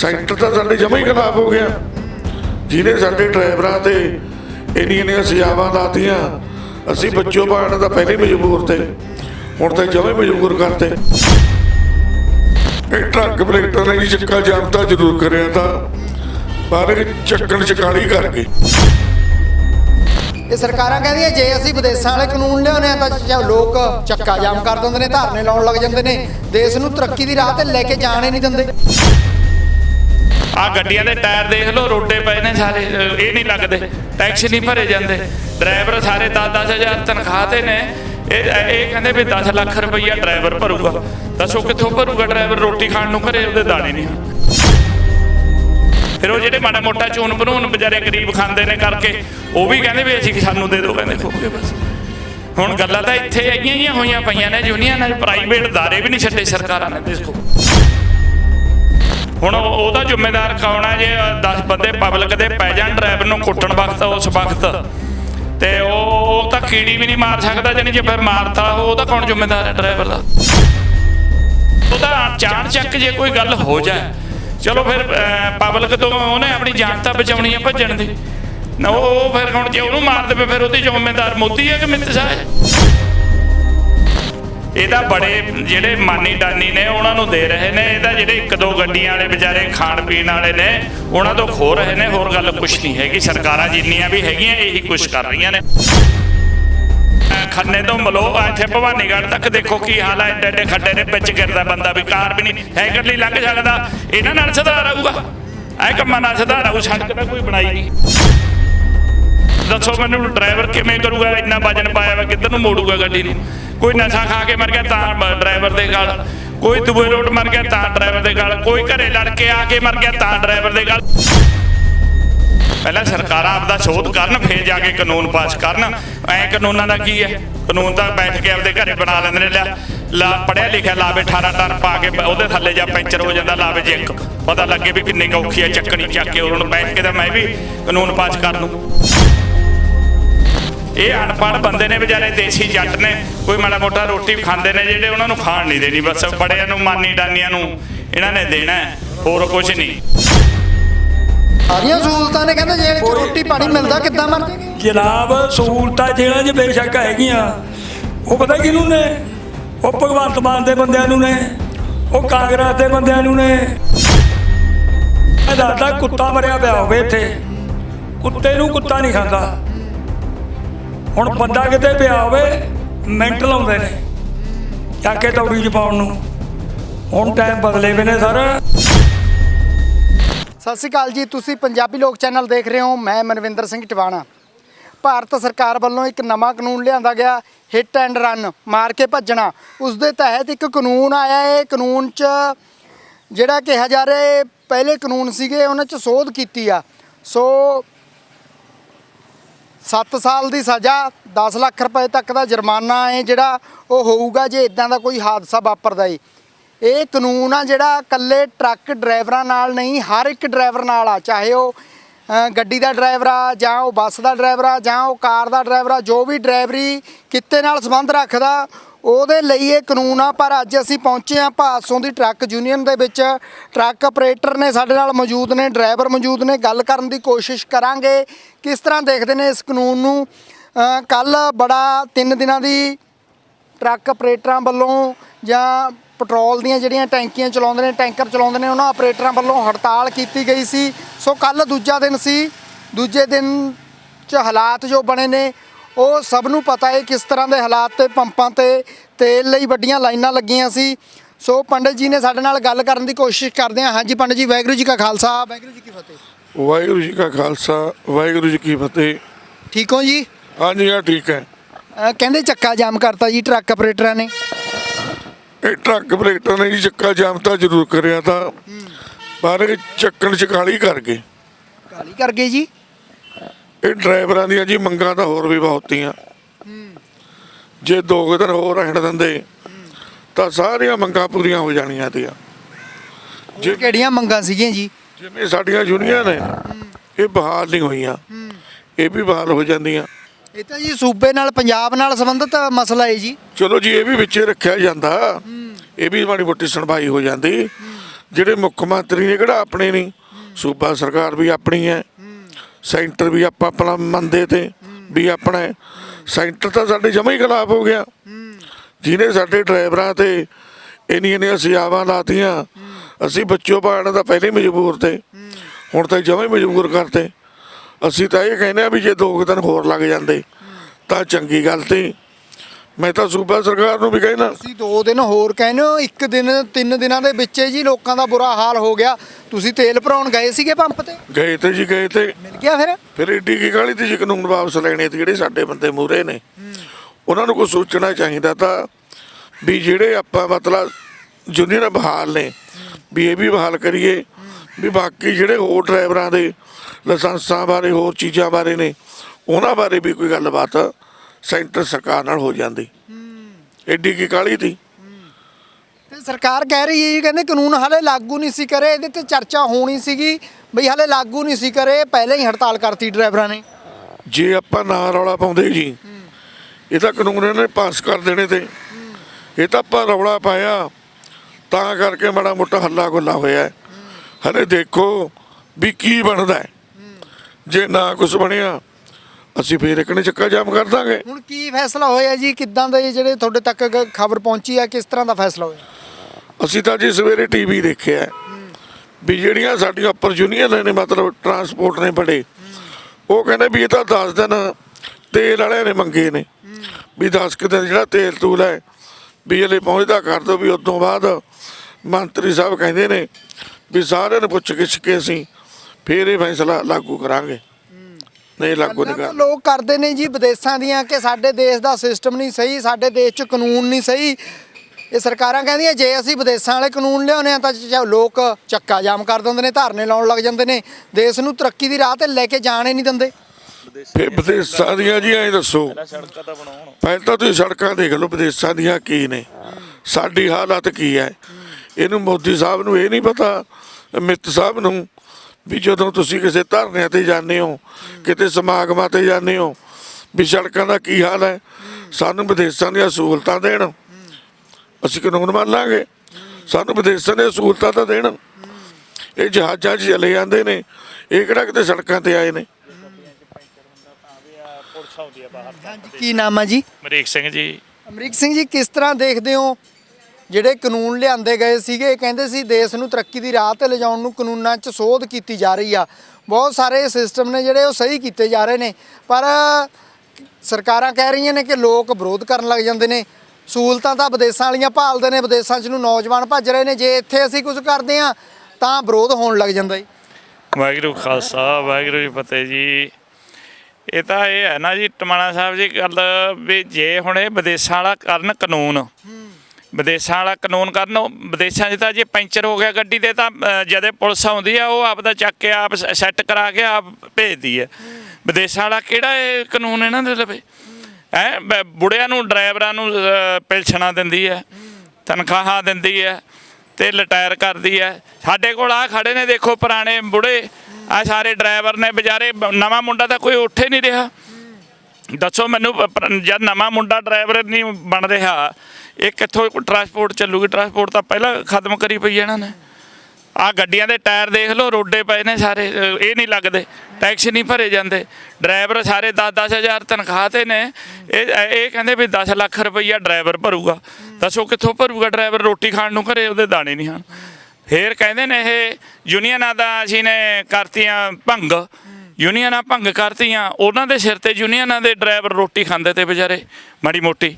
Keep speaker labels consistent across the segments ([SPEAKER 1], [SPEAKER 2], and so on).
[SPEAKER 1] Centre ਤਾਂ ਸਾਡੇ ਜਮਾ ਹੀ ਖਿਲਾਫ ਹੋ ਗਿਆ। ਜਿਹਨੇ ਸਾਡੇ ਡਰਾਈਵਰਾਂ ਤੇ ਇੰਨੀਆਂ ਇੰਨੀਆਂ ਸਜ਼ਾਵਾਂ ਲਾਤੀਆਂ, ਅਸੀਂ ਬੱਚੋ ਪਾਣ ਦਾ ਪਹਿਲੇ ਮਜਬੂਰ ਤੇ, ਹੁਣ ਤਾਂ ਜਮਾ ਮਜਬੂਰ ਕਰਤੇ। ਇਹ ਟਰੱਕ ਬ੍ਰੇਕਰ ਨੇ ਚੱਕਾ ਜਾਮ ਤਾਂ ਜ਼ਰੂਰ ਕਰਿਆ ਤਾਂ, ਪਰ ਚੱਕਣ ਚਕਾਲੀ ਕਰ ਗਏ।
[SPEAKER 2] ਇਹ ਸਰਕਾਰਾਂ ਕਹਿੰਦੀਆਂ, ਜੇ ਅਸੀਂ ਵਿਦੇਸ਼ਾਂ ਵਾਲੇ ਕਾਨੂੰਨ ਲਿਆਉਂਦੇ ਆ ਤਾਂ ਲੋਕ ਚੱਕਾ ਜਾਮ ਕਰ ਦਿੰਦੇ ਨੇ, ਧਰਨੇ ਲਾਉਣ ਲੱਗ ਜਾਂਦੇ ਨੇ, ਦੇਸ਼ ਨੂੰ ਤਰੱਕੀ ਦੀ ਰਾਹ ਤੇ ਲੈ ਕੇ ਜਾਣੇ ਨਹੀਂ ਦਿੰਦੇ।
[SPEAKER 3] ਆ ਗੱਡੀਆਂ ਦੇ ਟਾਇਰ ਦੇਖ ਲਓ, ਰੋਡੇ ਪਏ ਨੇ ਸਾਰੇ, ਇਹ ਨਹੀਂ ਲੱਗਦੇ, ਟੈਕਸ ਨਹੀਂ ਭਰੇ ਜਾਂਦੇ। ਡਰਾਈਵਰ ਸਾਰੇ 10 ਹਜ਼ਾਰ ਤਨਖਾਹ ਤੇ ਨੇ। ਇਹ ਇਹ ਕਹਿੰਦੇ ਵੀ 10 ਲੱਖ ਰੁਪਈਆ ਡਰਾਈਵਰ ਭਰੂਗਾ। ਦੱਸੋ ਕਿੱਥੋਂ ਭਰੂਗਾ ਡਰਾਈਵਰ? ਰੋਟੀ ਖਾਣ ਨੂੰ ਘਰੇ, ਉਹਦੇ ਦਾਣੇ ਨਹੀਂ ਫਿਰ ਉਹ ਜਿਹੜੇ ਮਾੜਾ ਮੋਟਾ ਚੂਨ ਬਣਾਉਣ ਵਿਚਾਰੇ ਗਰੀਬ ਖਾਂਦੇ ਨੇ ਕਰਕੇ, ਉਹ ਵੀ ਕਹਿੰਦੇ ਵੀ ਅਸੀਂ ਸਾਨੂੰ ਦੇ ਦਿਓ, ਕਹਿੰਦੇ ਖੋਗੇ ਬਸ। ਹੁਣ ਗੱਲਾਂ ਤਾਂ ਇੱਥੇ ਆਈਆਂ ਹੀ ਹੋਈਆਂ ਪਈਆਂ ਨੇ, ਯੂਨੀਅਨਾਂ ਨੇ ਪ੍ਰਾਈਵੇਟ ਦਾਰੇ ਵੀ ਨਹੀਂ ਛੱਡੇ ਸਰਕਾਰਾਂ ਨੇ, ਦੇਖੋ। ਹੁਣ ਉਹਦਾ ਜ਼ਿੰਮੇਦਾਰ ਕੌਣ ਹੈ ਜੇ? 10 ਬੰਦੇ ਪਬਲਿਕ ਦੇ ਪੈ ਜਾਣ ਡਰਾਈਵਰ ਨੂੰ ਕੁੱਟਣ ਵਕਤ, ਉਸ ਵਕਤ। ਤੇ ਉਹ ਤਾਂ ਕੀੜੀ ਵੀ ਨਹੀਂ ਮਾਰ ਸਕਦਾ ਜਾਨੀ ਜੇ ਫਿਰ ਮਾਰਤਾ ਉਹਦਾ ਕੌਣ ਜ਼ਿੰਮੇਦਾਰ ਹੈ ਡਰਾਈਵਰ ਦਾ? ਉਹਦਾ ਚਾਣ ਚੱਕ ਜੇ ਕੋਈ ਗੱਲ ਹੋ ਜਾਏ। ਚਲੋ ਫਿਰ ਪਬਲਿਕ ਤੋਂ ਉਹਨੇ ਆਪਣੀ ਜਾਨ ਤਾਂ ਬਚਾਉਣੀ ਹੈ ਭੱਜਣ ਦੀ। ਨਾ ਉਹ ਫਿਰ ਹੁਣ ਜੇ ਉਹਨੂੰ ਮਾਰ ਦੇਵੇ, ਫਿਰ ਉਹਦੀ ਜ਼ਿੰਮੇਦਾਰ ਮੋਦੀ ਹੈ ਕਿ ਮਿੱਤ ਸਾਹਿਬ? ਇਹਦਾ ਬੜੇ ਜਿਹੜੇ ਮਾਨੀ ਡਾਨੀ ਨੇ, ਉਹਨਾਂ ਨੂੰ ਦੇ ਰਹੇ ਨੇ। ਇਹਦਾ ਜਿਹੜੇ ਇੱਕ ਦੋ ਗੱਡੀਆਂ ਵਾਲੇ ਵਿਚਾਰੇ ਖਾਣ ਪੀਣ ਵਾਲੇ ਨੇ, ਉਹਨਾਂ ਤੋਂ ਖੋ ਰਹੇ ਨੇ। ਹੋਰ ਗੱਲ ਕੁਝ ਨਹੀਂ ਹੈਗੀ। ਸਰਕਾਰਾਂ ਜਿੰਨੀਆਂ ਵੀ ਹੈਗੀਆਂ, ਇਹੀ ਕੁਝ ਕਰ ਰਹੀਆਂ ਨੇ। ਖੰਨੇ ਤੋਂ ਮਲੋ ਇੱਥੇ ਭਵਾਨੀਗੜ੍ਹ ਤੱਕ ਦੇਖੋ ਕੀ ਹਾਲ ਹੈ ਐਡੇ ਐਡੇ ਖੱਡੇ ਦੇ ਵਿੱਚ ਗਿਰਦਾ ਬੰਦਾ ਵੀ ਕਾਰ ਵੀ ਨਹੀਂ, ਹੈ ਗੱਡੀ ਲੰਘ ਸਕਦਾ। ਇਹਨਾਂ ਨਾਲ ਸੁਧਾਰ ਆਊਗਾ। ਐ ਕੰਮਾਂ ਨਾਲ ਸੁਧਾਰ ਆਊ, ਸੜਕ ਤਾਂ ਕੋਈ ਬਣਾਈ ਨਹੀਂ। ਦੱਸੋ ਮੈਨੂੰ ਡਰਾਈਵਰ ਕਿਵੇਂ ਕਰੂਗਾ? ਇੰਨਾ ਵਜਨ ਪਾਇਆ ਵਾ, ਕਿੱਧਰ ਨੂੰ ਮੋੜੂਗਾ ਗੱਡੀ ਨੂੰ? ਕੋਈ ਨਸ਼ਾ ਖਾ ਕੇ ਮਰ ਗਿਆ ਤਾਂ ਡਰਾਈਵਰ ਦੇ ਗਲ। ਕੋਈ ਦੂਏ ਰੋਡ ਮਰ ਗਿਆ ਤਾਂ ਡਰਾਈਵਰ ਦੇ ਗਲ। ਕੋਈ ਘਰੇ ਲੜ ਕੇ ਆ ਕੇ ਮਰ ਗਿਆ ਤਾਂ ਡਰਾਈਵਰ ਦੇ ਗਲ। ਪਹਿਲਾਂ ਸਰਕਾਰਾਂ ਆਪਦਾ ਸੋਧ ਕਰਨ, ਫੇਰ ਜਾ ਕੇ ਕਾਨੂੰਨ ਪਾਸ ਕਰਨ। ਐ ਕਾਨੂੰਨਾਂ ਦਾ ਕੀ ਹੈ? ਕਾਨੂੰਨ ਤਾਂ ਬੈਠ ਕੇ ਆਪਦੇ ਘਰੇ ਬਣਾ ਲੈਂਦੇ ਨੇ। ਲਿਆ ਲਾ ਪੜਿਆ ਲਿਖਿਆ ਲਾਵੇ 18 ਟਨ ਪਾ ਕੇ ਉਹਦੇ ਥੱਲੇ ਜਾਂ ਪੈਂਚਰ ਹੋ ਜਾਂਦਾ, ਲਾਵੇ ਜੇ ਇੱਕ। ਪਤਾ ਲੱਗੇ ਵੀ ਕਿੰਨੀ ਕੁ ਔਖੀ ਹੈ, ਚੱਕਣੀ ਚੱਕ ਕੇ ਉਹਨਾਂ ਨੂੰ ਬੈਠ ਕੇ ਤਾਂ ਮੈਂ ਵੀ ਕਾਨੂੰਨ ਪਾਸ ਕਰ ਲੂੰ ਇਹ ਅਨਪੜ੍ਹ ਬੰਦੇ ਨੇ ਵਿਚਾਰੇ ਦੇਸੀ ਜੱਟ ਨੇ। ਕੋਈ ਮਾੜਾ ਮੋਟਾ ਰੋਟੀ ਖਾਂਦੇ ਨੇ ਜਿਹੜੇ ਉਹਨਾਂ ਨੂੰ ਖਾਣ ਨਹੀਂ ਦੇਣੀ। ਬਸ ਬੜਿਆਂ ਨੂੰ ਮਾਨੀ ਡਾਨੀਆਂ ਨੂੰ ਇਹਨਾਂ ਨੇ ਦੇਣਾ ਹੈ, ਹੋਰ ਕੁਝ ਨਹੀਂ।
[SPEAKER 2] ਸਾਰੀਆਂ ਸਹੂਲਤਾਂ ਨੇ ਕਹਿੰਦੇ ਜੇਲ੍ਹ 'ਚ ਰੋਟੀ ਪਾਣੀ ਮਿਲਦਾ ਕਿੱਦਾਂ ਮਰ
[SPEAKER 4] ਜਨਾਬ ਸਹੂਲਤਾਂ ਜੇਲ੍ਹਾਂ 'ਚ ਬੇਸ਼ੱਕ ਹੈਗੀਆਂ। ਉਹ ਪਤਾ ਕਿਹਨੂੰ ਨੇ? ਉਹ ਭਗਵੰਤ ਮਾਨ ਦੇ ਬੰਦਿਆਂ ਨੂੰ ਨੇ। ਉਹ ਕਾਂਗਰਸ ਦੇ ਬੰਦਿਆਂ ਨੂੰ ਨੇ। ਇਹ ਦਾਦਾ ਕੁੱਤਾ ਮਰਿਆ ਪਿਆ ਹੋਵੇ ਇੱਥੇ। ਕੁੱਤੇ ਨੂੰ ਕੁੱਤਾ ਨਹੀਂ ਖਾਂਦਾ। ਹੁਣ ਬੰਦਾ ਕਿਤੇ ਪਿਆ ਹੋਵੇ, ਮਿੰਟ ਲਾਉਂਦੇ ਨੇ। ਜਾ ਤੌੜੀ 'ਚ ਪਾਉਣ ਨੂੰ। ਹੁਣ ਟਾਈਮ ਬਦਲੇ ਵੇ ਨੇ ਸਰ।
[SPEAKER 2] ਸਤਿ ਸ਼੍ਰੀ ਅਕਾਲ ਜੀ, ਤੁਸੀਂ ਪੰਜਾਬੀ ਲੋਕ ਚੈਨਲ ਦੇਖ ਰਹੇ ਹੋ, ਮੈਂ ਮਨਵਿੰਦਰ ਸਿੰਘ ਟਿਵਾਣਾ। ਭਾਰਤ ਸਰਕਾਰ ਵੱਲੋਂ ਇੱਕ ਨਵਾਂ ਕਾਨੂੰਨ ਲਿਆਂਦਾ ਗਿਆ ਹਿੱਟ ਐਂਡ ਰਨ ਮਾਰ ਕੇ ਭੱਜਣਾ। ਉਸ ਦੇ ਤਹਿਤ ਇੱਕ ਕਾਨੂੰਨ ਆਇਆ ਹੈ ਕਾਨੂੰਨ 'ਚ ਜਿਹੜਾ ਕਿਹਾ ਜਾ ਰਿਹਾ ਪਹਿਲੇ ਕਾਨੂੰਨ ਸੀਗੇ, ਉਹਨਾਂ 'ਚ ਸੋਧ ਕੀਤੀ ਆ। ਸੋ 7 ਸਾਲ ਦੀ ਸਜ਼ਾ 10 ਲੱਖ ਰੁਪਏ ਤੱਕ ਦਾ ਜੁਰਮਾਨਾ ਹੈ ਜਿਹੜਾ, ਉਹ ਹੋਊਗਾ ਜੇ ਇਦਾਂ ਦਾ ਕੋਈ ਹਾਦਸਾ ਵਾਪਰਦਾ ਏ। ਇਹ ਕਾਨੂੰਨ ਆ ਜਿਹੜਾ ਇਕੱਲੇ ਟਰੱਕ ਡਰਾਈਵਰਾਂ ਨਾਲ ਨਹੀਂ, ਹਰ ਇੱਕ ਡਰਾਈਵਰ ਨਾਲ ਆ, ਚਾਹੇ ਉਹ ਗੱਡੀ ਦਾ ਡਰਾਈਵਰ ਆ, ਜਾਂ ਉਹ ਬੱਸ ਦਾ ਡਰਾਈਵਰ ਆ, ਜਾਂ ਉਹ ਕਾਰ ਦਾ ਡਰਾਈਵਰ ਆ, ਜੋ ਵੀ ਡਰਾਈਵਰੀ ਕਿੱਤੇ ਨਾਲ ਸੰਬੰਧ ਰੱਖਦਾ ਉਹਦੇ ਲਈ ਇਹ ਕਾਨੂੰਨ ਆ, ਪਰ ਅੱਜ ਅਸੀਂ ਪਹੁੰਚੇ ਆ ਭਾਸੋਂ ਦੀ ਟਰੱਕ ਯੂਨੀਅਨ ਦੇ ਵਿੱਚ। ਟਰੱਕ ਆਪਰੇਟਰ ਨੇ ਸਾਡੇ ਨਾਲ ਮੌਜੂਦ ਨੇ, ਡਰਾਈਵਰ ਮੌਜੂਦ ਨੇ। ਗੱਲ ਕਰਨ ਦੀ ਕੋਸ਼ਿਸ਼ ਕਰਾਂਗੇ ਕਿਸ ਤਰ੍ਹਾਂ ਦੇਖਦੇ ਨੇ ਇਸ ਕਾਨੂੰਨ ਨੂੰ। ਕੱਲ ਬੜਾ ਤਿੰਨ ਦਿਨਾਂ ਦੀ ਟਰੱਕ ਆਪਰੇਟਰਾਂ ਵੱਲੋਂ ਜਾਂ ਪੈਟਰੋਲ ਦੀਆਂ ਜਿਹੜੀਆਂ ਟੈਂਕੀਆਂ ਚਲਾਉਂਦੇ ਨੇ, ਟੈਂਕਰ ਚਲਾਉਂਦੇ ਨੇ, ਉਹਨਾਂ ਆਪਰੇਟਰਾਂ ਵੱਲੋਂ ਹੜਤਾਲ ਕੀਤੀ ਗਈ ਸੀ। ਸੋ ਕੱਲ ਦੂਜਾ ਦਿਨ ਸੀ। ਦੂਜੇ ਦਿਨ 'ਚ ਹਾਲਾਤ ਜੋ ਬਣੇ ਨੇ ਉਹ ਸਭ ਨੂੰ ਪਤਾ ਹੈ ਕਿਸ ਤਰ੍ਹਾਂ ਦੇ ਹਾਲਾਤ ਤੇ ਪੰਪਾਂ ਤੇ ਤੇਲ ਲਈ ਵੱਡੀਆਂ ਲਾਈਨਾਂ ਲੱਗੀਆਂ ਸੀ। ਸੋ ਪੰਡਿਤ ਜੀ ਨੇ ਸਾਡੇ ਨਾਲ ਗੱਲ ਕਰਨ ਦੀ ਕੋਸ਼ਿਸ਼ ਕਰਦੇ ਹਾਂ। ਹਾਂਜੀ ਪੰਡਿਤ ਜੀ ਵਾਹਿਗੁਰੂ ਜੀ ਕਾ ਖਾਲਸਾ। ਵਾਹਿਗੁਰੂ ਜੀ ਕੀ ਫਤਿਹ।
[SPEAKER 1] ਵਾਹਿਗੁਰੂ ਜੀ ਕਾ ਖਾਲਸਾ ਵਾਹਿਗੁਰੂ ਜੀ ਕੀ ਫਤਿਹ।
[SPEAKER 2] ਠੀਕ ਹੋ ਜੀ?
[SPEAKER 1] ਹਾਂਜੀ ਆ ਠੀਕ ਹੈ।
[SPEAKER 2] ਕਹਿੰਦੇ ਚੱਕਾ ਜਾਮ ਕਰਤਾ ਜੀ ਟਰੱਕ ਆਪਰੇਟਰਾਂ ਨੇ।
[SPEAKER 1] ਇਹ ਟਰੱਕ ਬ੍ਰੇਕਰ ਨੇ ਜੀ ਚੱਕਾ ਜਾਮ ਤਾਂ ਜ਼ਰੂਰ ਕਰਿਆ ਤਾਂ। ਪਰ ਚੱਕਣ ਚਕਾਲੀ ਕਰ ਗਏ।
[SPEAKER 2] ਕਾਲੀ ਕਰ ਗਏ ਜੀ?
[SPEAKER 1] ਇਹ ਡਰਾਈਵਰਾਂ ਦੀਆਂ ਜੀ ਮੰਗਾਂ ਤਾਂ ਹੋਰ ਵੀ ਬਹੁਤੀਆਂ ਜੇ ਦੋ ਦਿਨ ਹੋਰ ਰਹਿਣ ਦਿੰਦੇ ਤਾਂ ਸਾਰੀਆਂ ਮੰਗਾਂ ਪੂਰੀਆਂ ਹੋ ਜਾਣੀਆਂ ਤੀਆਂ।
[SPEAKER 2] ਜੀ ਕਿਹੜੀਆਂ ਮੰਗਾਂ ਸੀਗੀਆਂ ਜੀ?
[SPEAKER 1] ਜਿਵੇਂ ਸਾਡੀਆਂ ਯੂਨੀਅਨ ਨੇ ਇਹ ਬਹਾਲ ਨਹੀਂ ਹੋਈਆਂ। ਇਹ ਵੀ ਬਹਾਲ ਹੋ ਜਾਂਦੀਆਂ।
[SPEAKER 2] ਇਹ ਤਾਂ ਜੀ ਸੂਬੇ ਨਾਲ ਪੰਜਾਬ ਨਾਲ ਸੰਬੰਧਿਤ ਮਸਲਾ ਹੈ ਜੀ।
[SPEAKER 1] ਚਲੋ ਜੀ ਇਹ ਵੀ ਵਿੱਚੇ ਰੱਖਿਆ ਜਾਂਦਾ। ਇਹ ਵੀ ਮਾੜੀ ਮੋਟੀ ਸੁਣਵਾਈ ਹੋ ਜਾਂਦੀ। ਜਿਹੜੇ ਮੁੱਖ ਮੰਤਰੀ ਨੇ ਕਿਹੜਾ ਆਪਣੇ ਨਹੀਂ ਸੂਬਾ ਸਰਕਾਰ ਵੀ ਆਪਣੀ ਹੈ। ਸੈਂਟਰ ਵੀ ਆਪਾਂ ਆਪਣਾ ਮੰਨਦੇ ਤੇ ਵੀ ਆਪਣਾ ਸੈਂਟਰ ਤਾਂ ਸਾਡੇ ਜਮਾ ਹੀ ਖਿਲਾਫ ਹੋ ਗਿਆ। ਜਿਹਨੇ ਸਾਡੇ ਡਰਾਈਵਰਾਂ ਤੇ ਇੰਨੀਆਂ ਇੰਨੀਆਂ ਸਜ਼ਾਵਾਂ ਲਾਤੀਆਂ, ਅਸੀਂ ਬੱਚੋ ਪਾਣ ਦਾ ਪਹਿਲੇ ਹੀ ਮਜਬੂਰ ਤੇ। ਹੁਣ ਤਾਂ ਜਮਾ ਹੀ ਮਜਬੂਰ ਕਰਤੇ। ਅਸੀਂ ਤਾਂ ਇਹ ਕਹਿੰਦੇ ਆ ਵੀ ਜੇ ਦੋ ਕੁ ਦਿਨ ਹੋਰ ਲੱਗ ਜਾਂਦੇ, ਤਾਂ ਚੰਗੀ ਗੱਲ ਤੇ ਮੈਂ ਤਾਂ ਸੂਬਾ ਸਰਕਾਰ ਨੂੰ ਵੀ ਕਹਿਣਾ।
[SPEAKER 2] ਤੁਸੀਂ ਦੋ ਦਿਨ ਹੋਰ ਕਹਿੰਦੇ ਹੋ ਇੱਕ ਦਿਨ ਤਿੰਨ ਦਿਨਾਂ ਦੇ ਵਿੱਚ ਜੀ ਲੋਕਾਂ ਦਾ ਬੁਰਾ ਹਾਲ ਹੋ ਗਿਆ। ਤੁਸੀਂ ਤੇਲ ਭਰਾਉਣ ਗਏ ਸੀਗੇ ਪੰਪ ਤੇ?
[SPEAKER 1] ਗਏ ਤੇ ਜੀ ਗਏ ਤੇ।
[SPEAKER 2] ਮਿਲ ਗਿਆ ਫਿਰ?
[SPEAKER 1] ਫਿਰ ਏਡੀ ਕੀ ਗਾਲੀ ਤੇ ਜੀ ਕਾਨੂੰਨ ਵਾਪਸ ਲੈਣੇ ਤੇ ਜਿਹੜੇ ਸਾਡੇ ਬੰਦੇ ਮੂਰੇ ਨੇ। ਉਹਨਾਂ ਨੂੰ ਕੋਈ ਸੋਚਣਾ ਚਾਹੀਦਾ ਤਾਂ ਵੀ ਜਿਹੜੇ ਆਪਾਂ ਮਤਲਬ ਜੂਨੀਅਰ ਬਹਾਲ ਨੇ ਵੀ ਇਹ ਵੀ ਬਹਾਲ ਕਰੀਏ ਵੀ ਬਾਕੀ ਜਿਹੜੇ ਹੋਰ ਡਰਾਈਵਰਾਂ ਦੇ ਲਾਇਸੈਂਸਾਂ ਬਾਰੇ ਹੋਰ ਚੀਜ਼ਾਂ ਬਾਰੇ ਨੇ ਉਹਨਾਂ ਬਾਰੇ ਵੀ ਕੋਈ ਗੱਲਬਾਤ ਸੈਂਟਰ ਸਰਕਾਰ ਨਾਲ ਹੋ ਜਾਂਦੀ ਏਡੀ ਕੀ ਕਾਲੀ ਤੀ
[SPEAKER 2] ਤੇ ਸਰਕਾਰ ਕਹਿ ਰਹੀ ਹੈ ਜੀ ਕਹਿੰਦੇ ਕਾਨੂੰਨ ਹਾਲੇ ਲਾਗੂ ਨਹੀਂ ਸੀ ਕਰੇ ਇਹਦੇ ਤੇ ਚਰਚਾ ਹੋਣੀ ਸੀਗੀ ਬਈ ਹਾਲੇ ਲਾਗੂ ਨਹੀਂ ਸੀ ਕਰੇ ਪਹਿਲੇ ਹੀ ਹੜਤਾਲ ਕਰਤੀ ਡਰਾਈਵਰਾਂ ਨੇ
[SPEAKER 1] ਜੇ ਆਪਾਂ ਨਾ ਰੌਲਾ ਪਾਉਂਦੇ ਜੀ ਇਹ ਤਾਂ ਕਾਨੂੰਨ ਇਹਨਾਂ ਨੇ ਪਾਸ ਕਰ ਦੇਣੇ ਤੇ ਇਹ ਤਾਂ ਆਪਾਂ ਰੌਲਾ ਪਾਇਆ ਤਾਂ ਕਰਕੇ ਮਾੜਾ ਮੋਟਾ ਹੱਲਾ ਗੁੱਲਾ ਹੋਇਆ। ਹਲੇ ਦੇਖੋ ਵੀ ਕੀ ਬਣਦਾ। ਜੇ ਨਾ ਕੁਝ ਬਣਿਆ ਅਸੀਂ ਫੇਰ ਇੱਕ ਨੇ ਚੱਕਾ ਜਾਮ ਕਰ ਦਾਂਗੇ।
[SPEAKER 2] ਹੁਣ ਕੀ ਫੈਸਲਾ ਹੋਇਆ ਜੀ? ਕਿੱਦਾਂ ਦੇ ਜਿਹੜੇ ਤੁਹਾਡੇ ਤੱਕ ਖਬਰ ਪਹੁੰਚੀ ਆ? ਕਿਸ ਤਰ੍ਹਾਂ ਦਾ ਫੈਸਲਾ ਹੋਇਆ?
[SPEAKER 1] ਅਸੀਂ ਤਾਂ ਜੀ ਸਵੇਰੇ ਟੀਵੀ ਦੇਖਿਆ ਵੀ ਜਿਹੜੀਆਂ ਸਾਡੀਆਂ ਉੱਪਰ ਯੂਨੀਅਨ ਨੇ ਮਤਲਬ ਟਰਾਂਸਪੋਰਟ ਨੇ ਬੜੇ ਉਹ ਕਹਿੰਦੇ ਵੀ ਇਹ ਤਾਂ 10 ਦਿਨ ਤੇਲ ਵਾਲਿਆਂ ਨੇ ਮੰਗੇ ਨੇ। ਵੀ 10 ਕੁ ਦਿਨ ਜਿਹੜਾ ਤੇਲ ਤੂਲ ਹੈ ਵੀ ਹਲੇ ਪਹੁੰਚਦਾ ਕਰ ਦੋ ਵੀ ਉਸ ਤੋਂ ਬਾਅਦ ਮੰਤਰੀ ਸਾਹਿਬ ਕਹਿੰਦੇ ਨੇ ਵੀ ਸਾਰਿਆਂ ਨੂੰ ਪੁੱਛ ਗਿੱਛ ਕੇ ਅਸੀਂ ਫੇਰ ਇਹ ਫੈਸਲਾ ਲਾਗੂ ਕਰਾਂਗੇ। ਨਹੀਂ ਲਾਗੂ ਨਹੀਂ ਕਰ
[SPEAKER 2] ਲੋਕ ਕਰਦੇ ਨੇ ਜੀ ਵਿਦੇਸ਼ਾਂ ਦੀਆਂ ਕਿ ਸਾਡੇ ਦੇਸ਼ ਦਾ ਸਿਸਟਮ ਨਹੀਂ ਸਹੀ ਸਾਡੇ ਦੇਸ਼ 'ਚ ਕਾਨੂੰਨ ਨਹੀਂ ਸਹੀ। ਇਹ ਸਰਕਾਰਾਂ ਕਹਿੰਦੀਆਂ ਜੇ ਅਸੀਂ ਵਿਦੇਸ਼ਾਂ ਵਾਲੇ ਕਾਨੂੰਨ ਲਿਆਉਂਦੇ ਆ ਤਾਂ ਲੋਕ ਚੱਕਾ ਜਾਮ ਕਰ ਦਿੰਦੇ ਨੇ ਧਰਨੇ ਲਾਉਣ ਲੱਗ ਜਾਂਦੇ ਨੇ। ਦੇਸ਼ ਨੂੰ ਤਰੱਕੀ ਦੀ ਰਾਹ ਤੇ ਲੈ ਕੇ ਜਾਣ ਹੀ ਨਹੀਂ ਦਿੰਦੇ।
[SPEAKER 1] ਫੇ ਵਿਦੇਸ਼ਾਂ ਦੀਆਂ ਜੀ ਐਂ ਦੱਸੋ। ਪਹਿਲਾਂ ਤਾਂ ਤੁਸੀਂ ਸੜਕਾਂ ਦੇਖ ਲਓ ਵਿਦੇਸ਼ਾਂ ਦੀਆਂ ਕੀ ਨੇ। ਸਾਡੀ ਹਾਲਤ ਕੀ ਹੈ? ਇਹਨੂੰ ਮੋਦੀ ਸਾਹਿਬ ਨੂੰ ਇਹ ਨਹੀਂ ਪਤਾ ਅਮਿਤ ਸਾਹਿਬ ਨੂੰ। ਵੀ ਜਦੋਂ ਤੁਸੀਂ ਕਿਸੇ ਧਰਨਿਆਂ ਤੇ ਜਾਂਦੇ ਹੋ ਕਿਤੇ ਸਮਾਗਮਾਂ ਤੇ ਜਾਂਦੇ ਹੋ ਵੀ ਸੜਕਾਂ ਦਾ ਕੀ ਹਾਲ ਹੈ? ਸਾਨੂੰ ਵਿਦੇਸ਼ਾਂ ਦੀਆਂ ਸਹੂਲਤਾਂ ਦੇਣ। ਅਸੀਂ ਕਾਨੂੰਨ ਮੰਨ ਲਾਂਗੇ। ਸਾਨੂੰ ਵਿਦੇਸ਼ਾਂ ਦੀਆਂ ਸਹੂਲਤਾਂ ਤਾਂ ਦੇਣ। ਇਹ ਜਹਾਜ਼ਾਂ 'ਚ ਚਲੇ ਜਾਂਦੇ ਨੇ। ਇਹ ਕਿਹੜਾ ਕਿਤੇ ਸੜਕਾਂ ਤੇ ਆਏ ਨੇ?
[SPEAKER 2] ਕੀ ਨਾਮ ਆ ਜੀ?
[SPEAKER 3] ਮਰੀਕ ਸਿੰਘ ਜੀ।
[SPEAKER 2] ਅਮਰੀਕ ਸਿੰਘ ਜੀ ਕਿਸ ਤਰ੍ਹਾਂ ਦੇਖਦੇ ਹੋ ਜਿਹੜੇ ਕਾਨੂੰਨ ਲਿਆਂਦੇ ਗਏ ਸੀਗੇ ਕਹਿੰਦੇ ਸੀ ਦੇਸ਼ ਨੂੰ ਤਰੱਕੀ ਦੀ ਰਾਹ ਤੇ ਲਿਜਾਉਣ ਨੂੰ ਕਾਨੂੰਨਾਂ 'ਚ ਸੋਧ ਕੀਤੀ ਜਾ ਰਹੀ ਆ। ਬਹੁਤ ਸਾਰੇ ਸਿਸਟਮ ਨੇ ਜਿਹੜੇ ਉਹ ਸਹੀ ਕੀਤੇ ਜਾ ਰਹੇ ਨੇ ਪਰ ਸਰਕਾਰਾਂ ਕਹਿ ਰਹੀਆਂ ਨੇ ਕਿ ਲੋਕ ਵਿਰੋਧ ਕਰਨ ਲੱਗ ਜਾਂਦੇ ਨੇ। ਸਹੂਲਤਾਂ ਤਾਂ ਵਿਦੇਸ਼ਾਂ ਵਾਲੀਆਂ ਭਾਲਦੇ ਨੇ ਵਿਦੇਸ਼ਾਂ 'ਚ ਨੂੰ ਨੌਜਵਾਨ ਭੱਜ ਰਹੇ ਨੇ। ਜੇ ਇੱਥੇ ਅਸੀਂ ਕੁਝ ਕਰਦੇ ਆ ਤਾਂ ਵਿਰੋਧ ਹੋਣ ਲੱਗ ਜਾਂਦਾ ਜੀ।
[SPEAKER 3] ਵਾਹਿਗੁਰੂ ਖਾਲਸਾ ਵਾਹਿਗੁਰੂ ਜੀ ਫਤਿਹ ਜੀ। ਇਹ ਤਾਂ ਇਹ ਹੈ ਨਾ ਜੀ ਟਮਾਣਾ ਸਾਹਿਬ ਜੀ ਗੱਲ ਵੀ ਜੇ ਹੁਣ ਇਹ ਵਿਦੇਸ਼ਾਂ ਵਾਲਾ ਕਰਨ ਕਾਨੂੰਨ ਵਿਦੇਸ਼ਾਂ ਵਾਲਾ ਕਾਨੂੰਨ ਕਰਨ ਵਿਦੇਸ਼ਾਂ 'ਚ ਤਾਂ ਜੇ ਪੈਂਚਰ ਹੋ ਗਿਆ ਗੱਡੀ ਦੇ ਤਾਂ ਅ, ਜਦੇ ਪੁਲਿਸ ਆਉਂਦੀ ਆ ਉਹ ਆਪਦਾ ਚੱਕ ਕੇ ਆਪ ਸੈੱਟ ਕਰਾ ਕੇ ਆਪ ਭੇਜਦੀ ਹੈ ਵਿਦੇਸ਼ਾਂ ਵਾਲਾ ਕਿਹੜਾ ਇਹ ਕਾਨੂੰਨ ਇਹਨਾਂ ਦੇ ਲਵੇ? ਹੈ? ਬੁੜਿਆਂ ਨੂੰ ਡਰਾਈਵਰਾਂ ਨੂੰ ਅ, ਦਿੰਦੀ ਹੈ ਤਨਖਾਹਾਂ ਦਿੰਦੀ ਹੈ ਤੇ ਰਿਟਾਇਰ ਕਰਦੀ ਹੈ ਸਾਡੇ ਕੋਲ ਆ ਖੜੇ ਨੇ ਦੇਖੋ ਪੁਰਾਣੇ ਬੁੜੇ ਆ ਸਾਰੇ ਡਰਾਈਵਰ ਨੇ ਵਿਚਾਰੇ ਨਵਾਂ ਮੁੰਡਾ ਤਾਂ ਕੋਈ ਉੱਠੇ ਨਹੀਂ ਰਿਹਾ। ਦੱਸੋ ਮੈਨੂੰ ਪ- ਜਦ ਨਵਾਂ ਮੁੰਡਾ ਡਰਾਈਵਰ ਨਹੀਂ ਬਣ ਰਿਹਾ ਇਹ ਕਿੱਥੋਂ ਟਰਾਂਸਪੋਰਟ ਚੱਲੂਗੀ? ਟਰਾਂਸਪੋਰਟ ਤਾਂ ਪਹਿਲਾਂ ਖਤਮ ਕਰੀ ਪਈ ਇਹਨਾਂ ਨੇ। ਆ ਗੱਡੀਆਂ ਦੇ ਟਾਇਰ ਦੇਖ ਲਓ ਰੋਡੇ ਪਏ ਨੇ ਸਾਰੇ ਅ, ਇਹ ਨਹੀਂ ਲੱਗਦੇ ਟੈਕਸ ਨਹੀਂ ਭਰੇ ਜਾਂਦੇ। ਡਰਾਈਵਰ ਸਾਰੇ 10-10 ਹਜ਼ਾਰ ਤਨਖਾਹ ਤੇ ਨੇ। ਇਹ ਇਹ ਕਹਿੰਦੇ ਵੀ 10 ਲੱਖ ਰੁਪਈਆ ਡਰਾਈਵਰ ਭਰੂਗਾ। ਦੱਸੋ ਕਿੱਥੋਂ ਭਰੂਗਾ ਡਰਾਈਵਰ ਰੋਟੀ ਖਾਣ ਨੂੰ ਘਰੇ ਉਹਦੇ ਦਾਣੇ ਨਹੀਂ ਹਨ। ਫੇਰ ਕਹਿੰਦੇ ਨੇ ਇਹ ਯੂਨੀਅਨਾਂ ਦਾ ਅਸੀਂ ਨੇ ਕਰਤੀਆਂ ਭੰਗ। ਯੂਨੀਅਨਾਂ ਭੰਗ ਕਰਤੀਆਂ, ਉਹਨਾਂ ਦੇ ਸਿਰ ਤੇ ਯੂਨੀਅਨਾਂ ਦੇ ਡਰਾਈਵਰ ਰੋਟੀ ਖਾਂਦੇ ਤੇ ਵਿਚਾਰੇ, ਮਾੜੀ ਮੋਟੀ।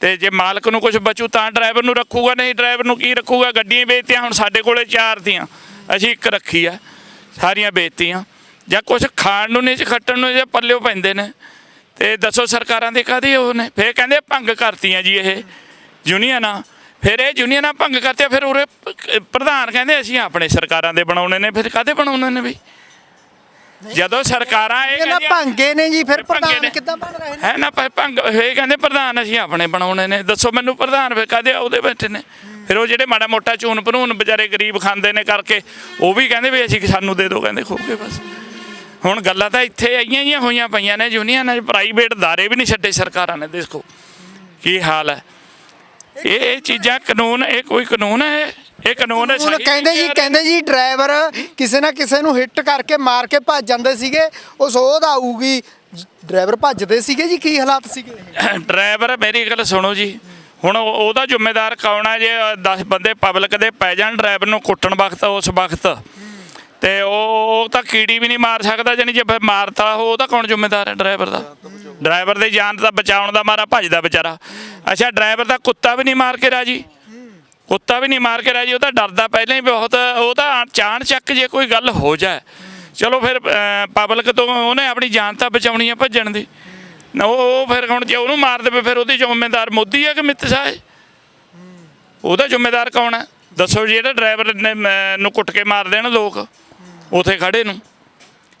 [SPEAKER 3] ਤੇ ਜੇ ਮਾਲਕ ਨੂੰ ਕੁਝ ਬਚੂ ਤਾਂ ਡਰਾਈਵਰ ਨੂੰ ਰੱਖੂਗਾ, ਨਹੀਂ ਡਰਾਈਵਰ ਨੂੰ ਕੀ ਰੱਖੂਗਾ? ਗੱਡੀਆਂ ਵੇਚਤੀਆਂ, ਹੁਣ ਸਾਡੇ ਕੋਲੇ ਚਾਰ ਦੀਆਂ। ਅਸੀਂ ਇੱਕ ਰੱਖੀ ਆ, ਸਾਰੀਆਂ ਵੇਚਤੀਆਂ। ਜਾਂ ਕੁਝ ਖਾਣ ਨੂੰ ਨਹੀਂ ਚ ਖੱਟਣ ਨੂੰ ਜੇ ਪੱਲਿਓ ਪੈਂਦੇ ਨੇ। ਤੇ ਦੱਸੋ ਸਰਕਾਰਾਂ ਦੇ ਕਾਹਦੇ ਉਹ ਨੇ? ਫੇਰ ਕਹਿੰਦੇ ਭੰਗ ਕਰਤੀਆਂ ਜੀ ਇਹ ਯੂਨੀਅਨਾਂ। ਫਿਰ ਇਹ ਯੂਨੀਅਨਾਂ ਭੰਗ ਕਰਤੀਆਂ, ਫਿਰ ਉਰੇ ਪ੍ਰਧਾਨ ਕਹਿੰਦੇ ਅਸੀਂ ਆਪਣੇ ਸਰਕਾਰਾਂ ਦੇ ਬਣਾਉਣੇ ਨੇ, ਫਿਰ ਕਾਹਦੇ ਬਣਾਉਣੇ ਨੇ ਵੀ ਜਦੋਂ ਸਰਕਾਰਾਂ ਇਹ ਕਹਿੰਦੀਆਂ
[SPEAKER 2] ਭੰਗੇ ਨੇ ਜੀ ਫਿਰ ਪ੍ਰਧਾਨ। ਕਿੱਦਾਂ ਬਣ ਰਹੇ ਨੇ?
[SPEAKER 3] ਹੈ ਨਾ ਭ- ਭੰਗ ਇਹ ਕਹਿੰਦੇ ਪ੍ਰਧਾਨ ਅਸੀਂ ਆਪਣੇ ਬਣਾਉਣੇ ਨੇ। ਦੱਸੋ ਮੈਨੂੰ ਪ੍ਰਧਾਨ ਫਿਰ ਕਾਹਦੇ ਉਹਦੇ ਬੈਠੇ ਨੇ। ਫਿਰ ਉਹ ਜਿਹੜੇ ਮਾੜਾ ਮੋਟਾ ਚੂਨ ਭਨੂਨ ਵਿਚਾਰੇ ਗਰੀਬ ਖਾਂਦੇ ਨੇ ਕਰਕੇ ਉਹ ਵੀ ਕਹਿੰਦੇ ਵੀ ਅਸੀਂ ਸਾਨੂੰ ਦੇ ਦਿਓ ਕਹਿੰਦੇ ਖੋ ਕੇ ਬਸ। ਹੁਣ ਗੱਲਾਂ ਤਾਂ ਇੱਥੇ ਆਈਆਂ ਹੀ ਹੋਈਆਂ ਪਈਆਂ ਨੇ ਯੂਨੀਅਨਾਂ 'ਚ ਪ੍ਰਾਈਵੇਟ ਦਾਰੇ ਵੀ ਨਹੀਂ ਛੱਡੇ ਸਰਕਾਰਾਂ ਨੇ ਦੇਖੋ। ਕੀ ਹਾਲ ਹੈ? ਇਹ ਇਹ ਚੀਜ਼ਾਂ ਕਾਨੂੰਨ ਇਹ ਕੋਈ ਕਾਨੂੰਨ ਹੈ? ਇਹ ਕਾਨੂੰਨ
[SPEAKER 2] ਹੁਣ
[SPEAKER 3] ਸਹੀ
[SPEAKER 2] ਕਹਿੰਦੇ ਜੀ ਕਹਿੰਦੇ ਜੀ ਡਰਾਈਵਰ ਕਿਸੇ ਨਾ ਕਿਸੇ ਨੂੰ ਹਿੱਟ ਕਰਕੇ ਮਾਰ ਕੇ ਭੱਜ ਜਾਂਦੇ ਸੀਗੇ ਉਹ ਸੋਧ ਆਊਗੀ। ਡਰਾਈਵਰ ਭੱਜਦੇ ਸੀਗੇ ਜੀ ਕੀ ਹਾਲਾਤ ਸੀਗੇ?
[SPEAKER 3] ਡਰਾਈਵਰ ਮੇਰੀ ਗੱਲ ਸੁਣੋ ਜੀ। ਹੁਣ ਉਹ- ਉਹਦਾ ਜ਼ਿੰਮੇਦਾਰ ਕੌਣ ਹੈ ਜੇ 10 ਬੰਦੇ ਪਬਲਿਕ ਦੇ ਪੈ ਜਾਣ ਡਰਾਈਵਰ ਨੂੰ ਕੁੱਟਣ ਵਕਤ ਉਸ ਵਕਤ? ਤੇ ਉਹ ਤਾਂ ਕੀੜੀ ਵੀ ਨਹੀਂ ਮਾਰ ਸਕਦਾ ਜਾਨੀ ਜੇ ਮਾਰਤਾ ਉਹ ਉਹਦਾ ਕੌਣ ਜ਼ਿੰਮੇਦਾਰ ਹੈ ਡਰਾਈਵਰ ਦਾ? ਡਰਾਈਵਰ ਦੀ ਜਾਨ ਤਾਂ ਬਚਾਉਣ ਦਾ ਮਾਰਾ ਭੱਜਦਾ ਵਿਚਾਰਾ। ਅੱਛਾ ਡਰਾਈਵਰ ਦਾ ਕੁੱਤਾ ਵੀ ਨਹੀਂ ਮਾਰ ਕੇ ਰਾਜੀ? ਕੁੱਤਾ ਵੀ ਨਹੀਂ ਮਾਰ ਕੇ ਰਾਜੀ ਉਹ ਤਾਂ ਡਰਦਾ ਪਹਿਲਾਂ ਹੀ ਬਹੁਤ ਉਹ ਤਾਂ ਚਾਣ ਚੱਕ ਜੇ ਕੋਈ ਗੱਲ ਹੋ ਜਾਏ। ਚਲੋ ਫਿਰ ਪਬਲਿਕ ਤੋਂ ਉਹਨੇ ਆਪਣੀ ਜਾਨ ਤਾਂ ਬਚਾਉਣੀ ਹੈ ਭੱਜਣ ਦੀ। ਨਾ ਉਹ ਫਿਰ ਹੁਣ ਜੇ ਉਹਨੂੰ ਮਾਰ ਦੇਵੇ ਫਿਰ ਉਹਦੀ ਜ਼ਿੰਮੇਦਾਰ ਮੋਦੀ ਹੈ ਕਿ ਮਿੱਤ ਸ਼ਾਹ? ਹੈ ਉਹਦਾ ਜ਼ਿੰਮੇਦਾਰ ਕੌਣ ਹੈ ਦੱਸੋ ਜੀ ਜਿਹੜਾ ਡਰਾਈਵਰ ਨੇ ਨੂੰ ਕੁੱਟ ਕੇ ਮਾਰ ਦੇਣ ਲੋਕ ਉਥੇ ਖੜੇ ਨੂੰ।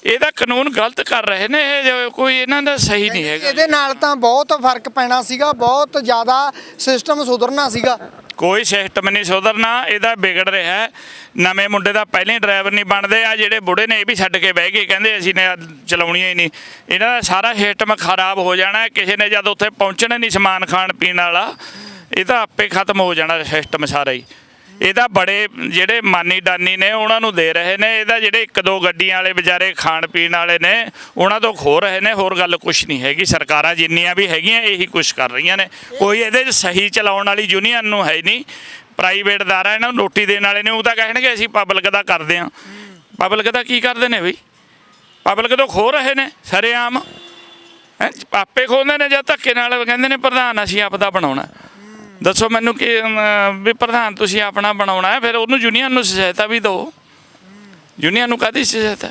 [SPEAKER 3] ਇਹਦਾ ਕਾਨੂੰਨ ਗਲਤ ਕਰ ਰਹੇ ਨੇ ਇਹ ਜੋ ਕੋਈ ਇਹਨਾਂ ਦਾ ਸਹੀ ਨਹੀਂ ਹੈਗਾ।
[SPEAKER 2] ਇਹਦੇ ਨਾਲ ਤਾਂ ਬਹੁਤ ਫ਼ਰਕ ਪੈਣਾ ਸੀਗਾ ਬਹੁਤ ਜ਼ਿਆਦਾ ਸਿਸਟਮ ਸੁਧਰਨਾ ਸੀਗਾ।
[SPEAKER 3] ਕੋਈ ਸਿਸਟਮ ਨਹੀਂ ਸੁਧਰਨਾ ਇਹਦਾ ਵਿਗੜ ਰਿਹਾ ਹੈ। ਨਵੇਂ ਮੁੰਡੇ ਦਾ ਪਹਿਲੇ ਡਰਾਈਵਰ ਨਹੀਂ ਬਣਦੇ, ਆ ਜਿਹੜੇ ਬੁੜੇ ਨੇ ਇਹ ਵੀ ਛੱਡ ਕੇ ਬਹਿ ਗਏ, ਕਹਿੰਦੇ ਅਸੀਂ ਨੇ ਚਲਾਉਣੀਆਂ ਹੀ ਨਹੀਂ ਇਹਨਾਂ ਦਾ ਸਾਰਾ ਸਿਸਟਮ ਖਰਾਬ ਹੋ ਜਾਣਾ, ਕਿਸੇ ਨੇ ਜਦ ਉੱਥੇ ਪਹੁੰਚਣਾ ਨਹੀਂ ਸਮਾਨ ਖਾਣ ਪੀਣ ਵਾਲਾ, ਇਹ ਤਾਂ ਆਪੇ ਖਤਮ ਹੋ ਜਾਣਾ ਸਿਸਟਮ ਸਾਰਾ ਹੀ ਇਹਦਾ ਬੜੇ ਜਿਹੜੇ ਮਾਨੀ ਡਾਨੀ ਨੇ ਉਹਨਾਂ ਨੂੰ ਦੇ ਰਹੇ ਨੇ, ਇਹਦਾ ਜਿਹੜੇ ਇੱਕ ਦੋ ਗੱਡੀਆਂ ਵਾਲੇ ਵਿਚਾਰੇ ਖਾਣ ਪੀਣ ਵਾਲੇ ਨੇ, ਉਹਨਾਂ ਤੋਂ ਖੋ ਰਹੇ ਨੇ, ਹੋਰ ਗੱਲ ਕੁਝ ਨਹੀਂ ਹੈਗੀ। ਸਰਕਾਰਾਂ ਜਿੰਨੀਆਂ ਵੀ ਹੈਗੀਆਂ ਇਹੀ ਕੁਝ ਕਰ ਰਹੀਆਂ ਨੇ। ਕੋਈ ਇਹਦੇ 'ਚ ਸਹੀ ਚਲਾਉਣ ਵਾਲੀ ਯੂਨੀਅਨ ਨੂੰ ਹੈ ਨਹੀਂ। ਪ੍ਰਾਈਵੇਟ ਦਾਰਾ ਇਹਨਾਂ ਨੂੰ ਰੋਟੀ ਦੇਣ ਵਾਲੇ ਨੇ, ਉਹ ਤਾਂ ਕਹਿਣਗੇ ਅਸੀਂ ਪਬਲਿਕ ਦਾ ਕਰਦੇ ਹਾਂ। ਪਬਲਿਕ ਦਾ ਕੀ ਕਰਦੇ ਨੇ ਬਈ? ਪਬਲਿਕ ਤੋਂ ਖੋ ਰਹੇ ਨੇ, ਸਰੇਆਮ। ਹੈਂ, ਆਪੇ ਖੋਹਦੇ ਨੇ ਜਾਂ ਧੱਕੇ ਨਾਲ ਕਹਿੰਦੇ ਨੇ, ਪ੍ਰਧਾਨ ਅਸੀਂ ਆਪਦਾ ਬਣਾਉਣਾ। ਦੱਸੋ ਮੈਨੂੰ ਕਿ ਅਮ, ਵੀ ਪ੍ਰਧਾਨ ਤੁਸੀਂ ਆਪਣਾ ਬਣਾਉਣਾ ਹੈ ਫਿਰ ਉਹਨੂੰ ਯੂਨੀਅਨ ਨੂੰ ਸਹਾਇਤਾ ਵੀ ਦਿਓ। ਯੂਨੀਅਨ ਨੂੰ ਕਾਦੀ ਸਹਾਇਤਾ?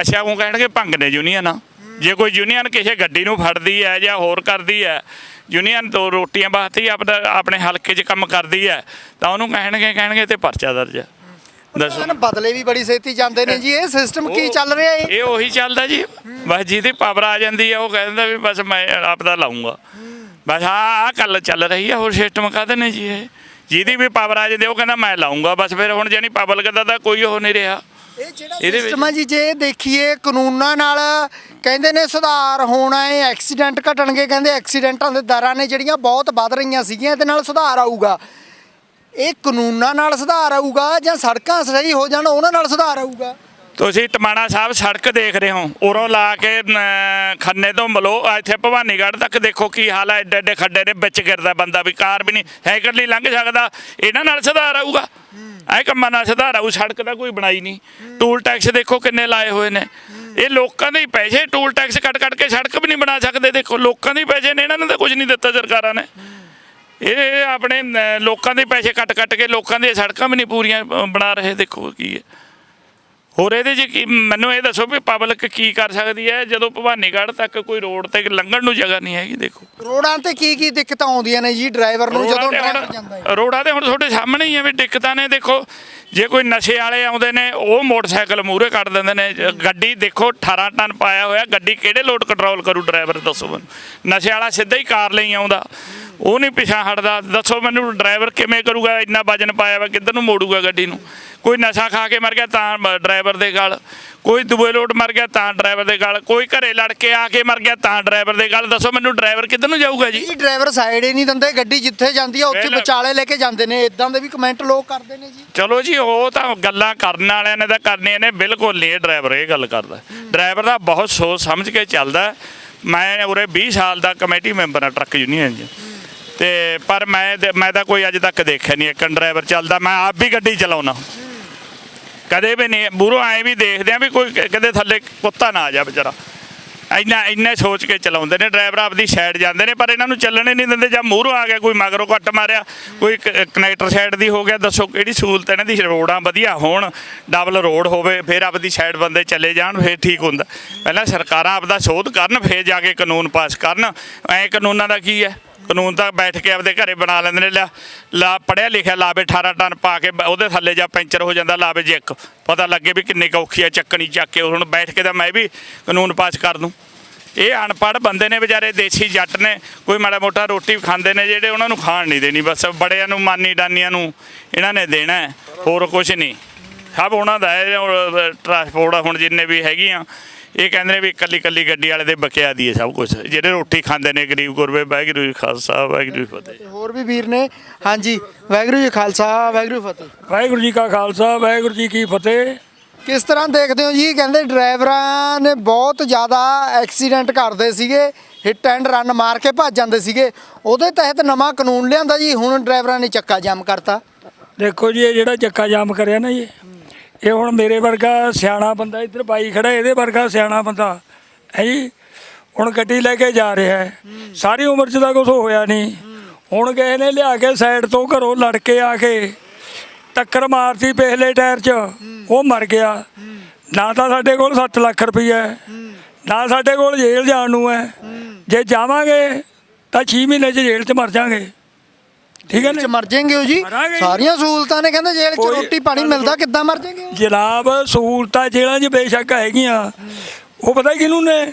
[SPEAKER 3] ਅੱਛਾ ਉਹ ਕਹਿਣਗੇ ਭੰਗ ਨੇ ਯੂਨੀਅਨ। ਜੇ ਕੋਈ ਯੂਨੀਅਨ ਕਿਸੇ ਗੱਡੀ ਨੂੰ ਫੜਦੀ ਹੈ ਜਾਂ ਹੋਰ ਕਰਦੀ ਹੈ ਯੂਨੀਅਨ ਤੋਂ ਰੋਟੀਆਂ ਵਾਸਤੇ ਹੀ ਆਪਦਾ ਆਪਣੇ ਹਲਕੇ 'ਚ ਕੰਮ ਕਰਦੀ ਹੈ ਤਾਂ ਉਹਨੂੰ ਕਹਿਣਗੇ ਕਹਿਣਗੇ ਤੇ ਪਰਚਾ ਦਰਜ ਹੈ। ਦੱਸੋ।
[SPEAKER 2] ਹਨ ਬਦਲੇ ਵੀ ਬੜੀ ਛੇਤੀ ਜਾਂਦੇ ਨੇ ਜੀ ਇਹ ਸਿਸਟਮ ਕੀ ਚੱਲ ਰਿਹਾ ਇਹ
[SPEAKER 3] ਇਹ ਉਹੀ ਚੱਲਦਾ ਜੀ। ਬਸ ਜਿਹਦੀ ਪਾਵਰ ਆ ਜਾਂਦੀ ਹੈ ਉਹ ਕਹਿ ਦਿੰਦਾ ਵੀ ਬਸ ਮੈਂ ਆਪਦਾ ਲਾਉਂਗਾ ਬਸ ਆਹ ਗੱਲ ਚੱਲ ਰਹੀ ਹੈ ਹੋਰ ਸਿਸਟਮ ਕਾਹਦੇ ਨੇ ਜੀ ਇਹ? ਜਿਹਦੀ ਵੀ ਪਾਵਰ ਆ ਜਾਂਦੀ ਉਹ ਕਹਿੰਦਾ ਮੈਂ ਲਾਉਂਗਾ ਬਸ ਫਿਰ ਹੁਣ ਜਾਨੀ ਪਬਲਿਕ ਦਾ ਤਾਂ ਕੋਈ ਉਹ ਨਹੀਂ ਰਿਹਾ।
[SPEAKER 2] ਇਹ ਜਿਹੜਾ ਸਿਸਟਮ ਆ ਜੀ ਜੇ ਦੇਖੀਏ ਕਾਨੂੰਨਾਂ ਨਾਲ ਕਹਿੰਦੇ ਨੇ ਸੁਧਾਰ ਹੋਣਾ ਹੈ ਐਕਸੀਡੈਂਟ ਘਟਣਗੇ ਕਹਿੰਦੇ ਐਕਸੀਡੈਂਟਾਂ ਦੇ ਦਰਾਂ ਨੇ ਜਿਹੜੀਆਂ ਬਹੁਤ ਵੱਧ ਰਹੀਆਂ ਸੀਗੀਆਂ ਇਹਦੇ ਨਾਲ ਸੁਧਾਰ ਆਊਗਾ। ਇਹ ਕਾਨੂੰਨਾਂ ਨਾਲ ਸੁਧਾਰ ਆਊਗਾ ਜਾਂ ਸੜਕਾਂ ਸਹੀ ਹੋ ਜਾਣ ਉਹਨਾਂ ਨਾਲ ਸੁਧਾਰ ਆਊਗਾ?
[SPEAKER 3] ਤੁਸੀਂ ਟਮਾਣਾ ਸਾਹਿਬ ਸੜਕ ਦੇਖ ਰਹੇ ਹੋ। ਉਰੋਂ ਲਾ ਕੇ ਖੰਨੇ ਤੋਂ ਮਲੋ ਇੱਥੇ ਭਵਾਨੀਗੜ੍ਹ ਤੱਕ ਦੇਖੋ ਕੀ ਹਾਲ ਹੈ ਐਡੇ ਐਡੇ ਖੱਡੇ ਦੇ ਵਿੱਚ ਗਿਰਦਾ ਬੰਦਾ ਵੀ, ਕਾਰ ਵੀ ਨਹੀਂ ਸਾਈਕਲ ਨਹੀਂ ਲੰਘ ਸਕਦਾ। ਇਹਨਾਂ ਨਾਲ ਸੁਧਾਰ ਆਊਗਾ। ਐ ਕੰਮਾਂ ਨਾਲ ਸੁਧਾਰ ਆਊ, ਸੜਕ ਦਾ ਕੋਈ ਬਣਾਈ ਨਹੀਂ। ਟੂਲ ਟੈਕਸ ਦੇਖੋ ਕਿੰਨੇ ਲਾਏ ਹੋਏ ਨੇ। ਇਹ ਲੋਕਾਂ ਦੇ ਪੈਸੇ, ਟੂਲ ਟੈਕਸ ਕੱਟ ਕੱਟ ਕੇ ਸੜਕ ਵੀ ਨਹੀਂ ਬਣਾ ਸਕਦੇ, ਦੇਖੋ, ਲੋਕਾਂ ਦੇ ਪੈਸੇ ਨੇ, ਇਹਨਾਂ ਨੇ ਤਾਂ ਕੁਝ ਨਹੀਂ ਦਿੱਤਾ ਸਰਕਾਰਾਂ ਨੇ। ਇਹ ਆਪਣੇ ਲੋਕਾਂ ਦੇ ਪੈਸੇ ਕੱਟ ਕੱਟ ਕੇ ਲੋਕਾਂ ਦੀਆਂ ਸੜਕਾਂ ਵੀ ਨਹੀਂ ਪੂਰੀਆਂ ਬਣਾ ਰਹੇ, ਦੇਖੋ ਕੀ ਹੈ। ਹੋਰ ਇਹਦੇ 'ਚ ਕੀ ਮੈਨੂੰ ਇਹ ਦੱਸੋ ਵੀ ਪਬਲਿਕ ਕੀ ਕਰ ਸਕਦੀ ਹੈ? ਜਦੋਂ ਭਵਾਨੀਗੜ੍ਹ ਤੱਕ ਕੋਈ ਰੋਡ ਤੇ ਲੰਘਣ ਨੂੰ ਜਗ੍ਹਾ ਨਹੀਂ ਹੈਗੀ ਦੇਖੋ।
[SPEAKER 2] ਰੋਡਾਂ ਤੇ ਕੀ ਕੀ ਦਿੱਕਤਾਂ ਆਉਂਦੀਆਂ ਨੇ ਜੀ ਡਰਾਈਵਰ ਨੂੰ ਜਦੋਂ ਡਰਾਈਵਰ ਜਾਂਦਾ ਹੈ?
[SPEAKER 3] ਰੋਡਾਂ ਤੇ ਹੁਣ ਤੁਹਾਡੇ ਸਾਹਮਣੇ ਹੀ ਆ ਵੀ ਦਿੱਕਤਾਂ ਨੇ ਦੇਖੋ। ਜੇ ਕੋਈ ਨਸ਼ੇ ਵਾਲੇ ਆਉਂਦੇ ਨੇ ਉਹ ਮੋਟਰਸਾਈਕਲ ਮੂਹਰੇ ਕੱਢ ਦਿੰਦੇ ਨੇ। ਗੱਡੀ ਦੇਖੋ 18 ਟਨ ਪਾਇਆ ਹੋਇਆ ਗੱਡੀ ਕਿਹੜੇ ਲੋਡ ਕੰਟਰੋਲ ਕਰੂ ਡਰਾਈਵਰ ਦੱਸੋ ਮੈਨੂੰ। ਨਸ਼ੇ ਵਾਲਾ ਸਿੱਧਾ ਹੀ ਕਾਰ ਲਈ ਆਉਂਦਾ। ਉਹ ਨਹੀਂ ਪਿਛਾਂ ਹਟਦਾ। ਦੱਸੋ ਮੈਨੂੰ ਡਰਾਈਵਰ ਕਿਵੇਂ ਕਰੂਗਾ? ਇੰਨਾ ਵਜਨ ਪਾਇਆ ਵਾ ਕਿੱਧਰ ਨੂੰ ਮੋੜੂਗਾ ਗੱਡੀ ਨੂੰ? ਕੋਈ ਨਸ਼ਾ ਖਾ ਕੇ ਮਰ ਗਿਆ ਤਾਂ ਡਰਾਈਵਰ ਦੇ ਗਲ। ਕੋਈ ਦੂਏ ਲੋਡ ਮਰ ਗਿਆ ਤਾਂ ਡਰਾਈਵਰ ਦੇ ਗਲ। ਕੋਈ ਘਰੇ ਲੜ ਕੇ ਆ ਕੇ ਮਰ ਗਿਆ ਤਾਂ ਡਰਾਈਵਰ ਦੇ ਗਲ। ਦੱਸੋ ਮੈਨੂੰ ਡਰਾਈਵਰ ਕਿੱਧਰ ਨੂੰ ਜਾਊਗਾ ਜੀ?
[SPEAKER 2] ਜੀ ਡਰਾਈਵਰ ਸਾਈਡ ਹੀ ਨਹੀਂ ਦਿੰਦੇ। ਗੱਡੀ ਜਿੱਥੇ ਜਾਂਦੀ ਆ ਉੱਥੇ। ਵਿਚਾਲੇ ਲੈ ਕੇ ਜਾਂਦੇ ਨੇ। ਇਦਾਂ ਦੇ ਵੀ ਕਮੈਂਟ ਲੋਕ ਕਰਦੇ ਨੇ ਜੀ।
[SPEAKER 3] ਚਲੋ ਜੀ ਉਹ ਤਾਂ ਗੱਲਾਂ ਕਰਨ ਵਾਲਿਆਂ ਨੇ ਤਾਂ ਕਰਨੀਆਂ ਨੇ। ਬਿਲਕੁਲ ਨਹੀਂ ਇਹ ਡਰਾਈਵਰ ਇਹ ਗੱਲ ਕਰਦਾ। ਡਰਾਈਵਰ ਦਾ ਬਹੁਤ ਸੋਚ ਸਮਝ ਕੇ ਚੱਲਦਾ। ਮੈਂ ਉਰੇ 20 ਸਾਲ ਦਾ ਕਮੇਟੀ ਮੈਂਬਰ ਆ ਟਰੱਕ ਯੂਨੀਅਨ 'ਚ। ਤੇ ਪਰ ਮੈਂ ਮੈਂ ਤਾਂ ਕੋਈ ਅੱਜ ਤੱਕ ਦੇਖਿਆ ਨਹੀਂ ਇੱਕ ਡਰਾਈਵਰ ਚੱਲਦਾ। ਮੈਂ ਆਪ ਵੀ ਗੱਡੀ ਚਲਾਉਣਾ ਕਦੇ ਵੀ ਨਹੀਂ। ਮੂਹਰੋਂ ਐਂ ਵੀ ਦੇਖਦੇ ਆ ਵੀ ਕੋਈ ਕਦੇ ਥੱਲੇ ਕੁੱਤਾ ਨਾ ਆ ਜਾ ਵਿਚਾਰਾ। ਇੰਨਾ ਇੰਨੇ ਸੋਚ ਕੇ ਚਲਾਉਂਦੇ ਨੇ। ਡਰਾਈਵਰ ਆਪਦੀ ਸਾਈਡ ਜਾਂਦੇ ਨੇ, ਪਰ ਇਹਨਾਂ ਨੂੰ ਚੱਲਣੇ ਨਹੀਂ ਦਿੰਦੇ। ਜਾਂ ਮੂਹਰੋਂ ਆ ਗਿਆ, ਕੋਈ ਮਗਰੋਂ ਕੱਟ ਮਾਰਿਆ, ਕੋਈ ਕ- ਕਨੈਕਟਰ ਸਾਈਡ ਦੀ ਹੋ ਗਿਆ। ਦੱਸੋ ਕਿਹੜੀ ਸਹੂਲਤ ਇਹਨਾਂ ਦੀ? ਰੋਡਾਂ ਵਧੀਆ ਹੋਣ ਡਬਲ ਰੋਡ ਹੋਵੇ, ਫਿਰ ਆਪਦੀ ਸਾਈਡ ਬੰਦੇ ਚੱਲੇ ਜਾਣ, ਫਿਰ ਠੀਕ ਹੁੰਦਾ। ਪਹਿਲਾਂ ਸਰਕਾਰਾਂ ਆਪਦਾ ਸੋਧ ਕਰਨ, ਫਿਰ ਜਾ ਕੇ ਕਾਨੂੰਨ ਪਾਸ ਕਰਨ। ਐ ਕਾਨੂੰਨਾਂ ਦਾ ਕੀ ਹੈ? ਕਾਨੂੰਨ ਤਾਂ ਬੈਠ ਕੇ ਆਪਦੇ ਘਰੇ ਬਣਾ ਲੈਂਦੇ ਨੇ ਲਿਆ ਲਾ ਪੜਿਆ ਲਿਖਿਆ ਲਾਵੇ 18 ਟਨ ਪਾ ਕੇ ਬ- ਉਹਦੇ ਥੱਲੇ ਜਾਂ ਪੈਂਚਰ ਹੋ ਜਾਂਦਾ ਲਾਵੇ ਜੇ ਇੱਕ। ਪਤਾ ਲੱਗੇ ਵੀ ਕਿੰਨੀ ਕੁ ਔਖੀ ਆ ਚੱਕਣੀ ਚੱਕ ਕੇ ਹੁਣ ਬੈਠ ਕੇ ਤਾਂ ਮੈਂ ਵੀ ਕਾਨੂੰਨ ਪਾਸ ਕਰ ਦੂੰ। ਇਹ ਅਨਪੜ੍ਹ ਬੰਦੇ ਨੇ ਵਿਚਾਰੇ ਦੇਸੀ ਜੱਟ ਨੇ ਕੋਈ ਮਾੜਾ ਮੋਟਾ ਰੋਟੀ ਖਾਂਦੇ ਨੇ ਜਿਹੜੇ ਉਹਨਾਂ ਨੂੰ ਖਾਣ ਨਹੀਂ ਦੇਣੀ ਬਸ ਬੜਿਆਂ ਨੂੰ ਮਾਨੀ ਡਾਨੀਆਂ ਨੂੰ ਇਹਨਾਂ ਨੇ ਦੇਣਾ ਹੈ, ਹੋਰ ਕੁਝ ਨਹੀਂ। ਸਭ ਉਹਨਾਂ ਦਾ ਹੈ ਟਰਾਂਸਪੋਰਟ ਹੁਣ ਜਿੰਨੇ ਵੀ ਹੈਗੀਆਂ ਇਹ ਕਹਿੰਦੇ ਨੇ ਵੀ ਇਕੱਲੀ ਇਕੱਲੀ ਗੱਡੀ ਵਾਲੇ ਦੇ ਬਕਿਆ ਦੀ ਹੈ ਸਭ ਕੁਝ ਜਿਹੜੇ ਰੋਟੀ ਖਾਂਦੇ ਨੇ ਗਰੀਬ ਗੁਰਬੇ ਵਾਹਿਗੁਰੂ ਜੀ ਖਾਲਸਾ ਵਾਹਿਗੁਰੂ ਜੀ ਫਤਿਹ।
[SPEAKER 2] ਤੇ ਹੋਰ ਵੀ ਵੀਰ ਨੇ? ਹਾਂਜੀ ਵਾਹਿਗੁਰੂ ਜੀ ਖਾਲਸਾ ਵਾਹਿਗੁਰੂ ਜੀ ਫਤਿਹ।
[SPEAKER 4] ਵਾਹਿਗੁਰੂ ਜੀ ਕਾ ਖਾਲਸਾ ਵਾਹਿਗੁਰੂ ਜੀ ਕੀ ਫਤਿਹ।
[SPEAKER 2] ਕਿਸ ਤਰ੍ਹਾਂ ਦੇਖਦੇ ਹੋ ਜੀ? ਕਹਿੰਦੇ ਡਰਾਈਵਰਾਂ ਨੇ ਬਹੁਤ ਜ਼ਿਆਦਾ ਐਕਸੀਡੈਂਟ ਕਰਦੇ ਸੀਗੇ ਹਿੱਟ ਐਂਡ ਰਨ ਮਾਰ ਕੇ ਭੱਜ ਜਾਂਦੇ ਸੀਗੇ। ਉਹਦੇ ਤਹਿਤ ਨਵਾਂ ਕਾਨੂੰਨ ਲਿਆਂਦਾ ਜੀ ਹੁਣ ਡਰਾਈਵਰਾਂ ਨੇ ਚੱਕਾ ਜਾਮ ਕਰਤਾ।
[SPEAKER 4] ਦੇਖੋ ਜੀ ਇਹ ਜਿਹੜਾ ਚੱਕਾ ਜਾਮ ਕਰਿਆ ਨਾ ਜੀ ਇਹ ਹੁਣ ਮੇਰੇ ਵਰਗਾ ਸਿਆਣਾ ਬੰਦਾ ਇੱਧਰ ਬਾਈ ਖੜਾ ਇਹਦੇ ਵਰਗਾ ਸਿਆਣਾ ਬੰਦਾ ਹੈ ਜੀ? ਹੁਣ ਗੱਡੀ ਲੈ ਕੇ ਜਾ ਰਿਹਾ ਹੈ। ਸਾਰੀ ਉਮਰ 'ਚ ਤਾਂ ਕੁਝ ਹੋਇਆ ਨਹੀਂ। ਹੁਣ ਕਿਸੇ ਨੇ ਲਿਆ ਕੇ ਸਾਈਡ ਤੋਂ ਘਰੋਂ ਲੜ ਕੇ ਆ ਕੇ ਟੱਕਰ ਮਾਰਤੀ ਪਿਛਲੇ ਟਾਇਰ 'ਚ ਉਹ ਮਰ ਗਿਆ। ਨਾ ਤਾਂ ਸਾਡੇ ਕੋਲ 7 ਲੱਖ ਰੁਪਈਆ ਹੈ ਨਾ ਸਾਡੇ ਕੋਲ ਜੇਲ੍ਹ ਜਾਣ ਨੂੰ ਹੈ। ਜੇ ਜਾਵਾਂਗੇ ਤਾਂ 6 ਮਹੀਨੇ 'ਚ ਜੇਲ੍ਹ 'ਚ ਮਰ ਜਾਾਂਗੇ। ਠੀਕ ਹੈ ਨਾ
[SPEAKER 2] ਮਰ ਜਾਏਂਗੇ ਹੋ ਜੀ।
[SPEAKER 4] ਮਰਾਂਗੇ।
[SPEAKER 2] ਸਾਰੀਆਂ ਸਹੂਲਤਾਂ ਨੇ ਕਹਿੰਦੇ ਜੇਲ੍ਹ 'ਚ
[SPEAKER 4] ਕੋਈ-
[SPEAKER 2] ਰੋਟੀ ਪਾਣੀ ਮਿਲਦਾ ਕਿੱਦਾਂ ਮਰ ਉਹ?
[SPEAKER 4] ਜਨਾਬ ਸਹੂਲਤਾਂ ਜੇਲ੍ਹਾਂ 'ਚ ਬੇਸ਼ੱਕ ਹੈਗੀਆਂ। ਉਹ ਪਤਾ ਕਿਹਨੂੰ ਨੇ?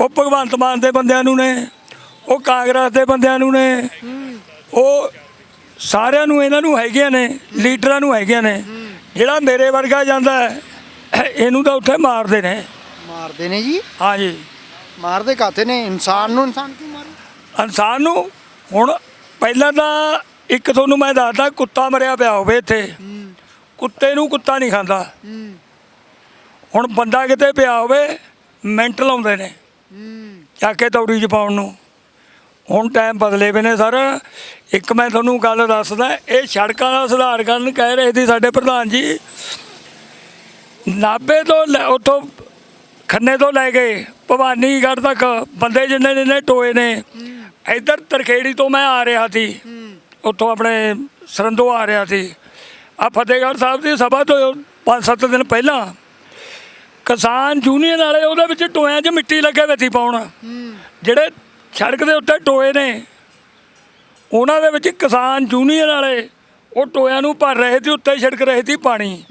[SPEAKER 4] ਉਹ ਭਗਵੰਤ ਮਾਨ ਦੇ ਬੰਦਿਆਂ ਨੂੰ ਨੇ ਉਹ ਕਾਂਗਰਸ ਦੇ ਬੰਦਿਆਂ ਨੂੰ ਨੇ। ਉਹ ਸਾਰਿਆਂ ਨੂੰ ਇਹਨਾਂ ਨੂੰ ਹੈਗੀਆਂ ਨੇ ਲੀਡਰਾਂ ਨੂੰ ਹੈਗੀਆਂ ਨੇ। ਜਿਹੜਾ ਮੇਰੇ ਵਰਗਾ ਜਾਂਦਾ ਹੈ ਇਹਨੂੰ ਤਾਂ ਉੱਥੇ ਮਾਰਦੇ ਨੇ।
[SPEAKER 2] ਮਾਰਦੇ ਨੇ ਜੀ?
[SPEAKER 4] ਹਾਂਜੀ।
[SPEAKER 2] ਮਾਰਦੇ ਕਾਤੇ ਨੇ? ਇਨਸਾਨ ਨੂੰ ਇਨਸਾਨ ਕਿਉਂ ਮਾਰੇ?
[SPEAKER 4] ਇਨਸਾਨ ਨੂੰ ਹੁਣ ਪਹਿਲਾਂ ਤਾਂ ਇੱਕ ਤੁਹਾਨੂੰ ਮੈਂ ਦੱਸਦਾ, ਕੁੱਤਾ ਮਰਿਆ ਪਿਆ ਹੋਵੇ ਇੱਥੇ। ਕੁੱਤੇ ਨੂੰ ਕੁੱਤਾ ਨਹੀਂ ਖਾਂਦਾ। ਹੁਣ ਬੰਦਾ ਕਿਤੇ ਪਿਆ ਹੋਵੇ, ਮਿੰਟ ਲਾਉਂਦੇ ਨੇ। ਚੱਕ ਕੇ ਤੌੜੀ 'ਚ ਪਾਉਣ ਨੂੰ। ਹੁਣ ਟਾਈਮ ਬਦਲੇ ਪਏ ਨੇ ਸਰ। ਇੱਕ ਮੈਂ ਤੁਹਾਨੂੰ ਗੱਲ ਦੱਸਦਾ, ਇਹ ਸੜਕਾਂ ਦਾ ਸੁਧਾਰ ਕਰਨ ਕਹਿ ਰਹੇ ਸੀ ਸਾਡੇ ਪ੍ਰਧਾਨ ਜੀ। ਨਾਭੇ ਤੋਂ ਲੈ- ਉੱਥੋਂ ਖੰਨੇ ਤੋਂ ਲੈ ਕੇ ਭਵਾਨੀਗੜ੍ਹ ਤੱਕ ਬੰਦੇ ਜਿੰਨੇ ਜਿੰਨੇ ਟੋਏ ਨੇ। ਇੱਧਰ ਤਰਖੇੜੀ ਤੋਂ ਮੈਂ ਆ ਰਿਹਾ ਸੀ। ਉੱਥੋਂ ਆਪਣੇ ਸਰੰਦੋ ਆ ਰਿਹਾ ਸੀ। ਆ ਫਤਿਹਗੜ੍ਹ ਸਾਹਿਬ ਦੀ ਸਭਾ ਤੋਂ 5-7 ਦਿਨ ਪਹਿਲਾਂ ਕਿਸਾਨ ਯੂਨੀਅਨ ਵਾਲੇ ਉਹਦੇ ਵਿੱਚ ਟੋਇਆਂ 'ਚ ਮਿੱਟੀ ਲੱਗੇ ਵੇ ਸੀ ਪਾਉਣ। ਜਿਹੜੇ ਸੜਕ ਦੇ ਉੱਤੇ ਟੋਏ ਨੇ, ਉਹਨਾਂ ਦੇ ਵਿੱਚ ਕਿਸਾਨ ਯੂਨੀਅਨ ਵਾਲੇ ਉਹ ਟੋਇਆਂ ਨੂੰ ਭਰ ਰਹੇ ਸੀ, ਉੱਤੇ ਛਿੜਕ ਰਹੇ ਸੀ ਪਾਣੀ।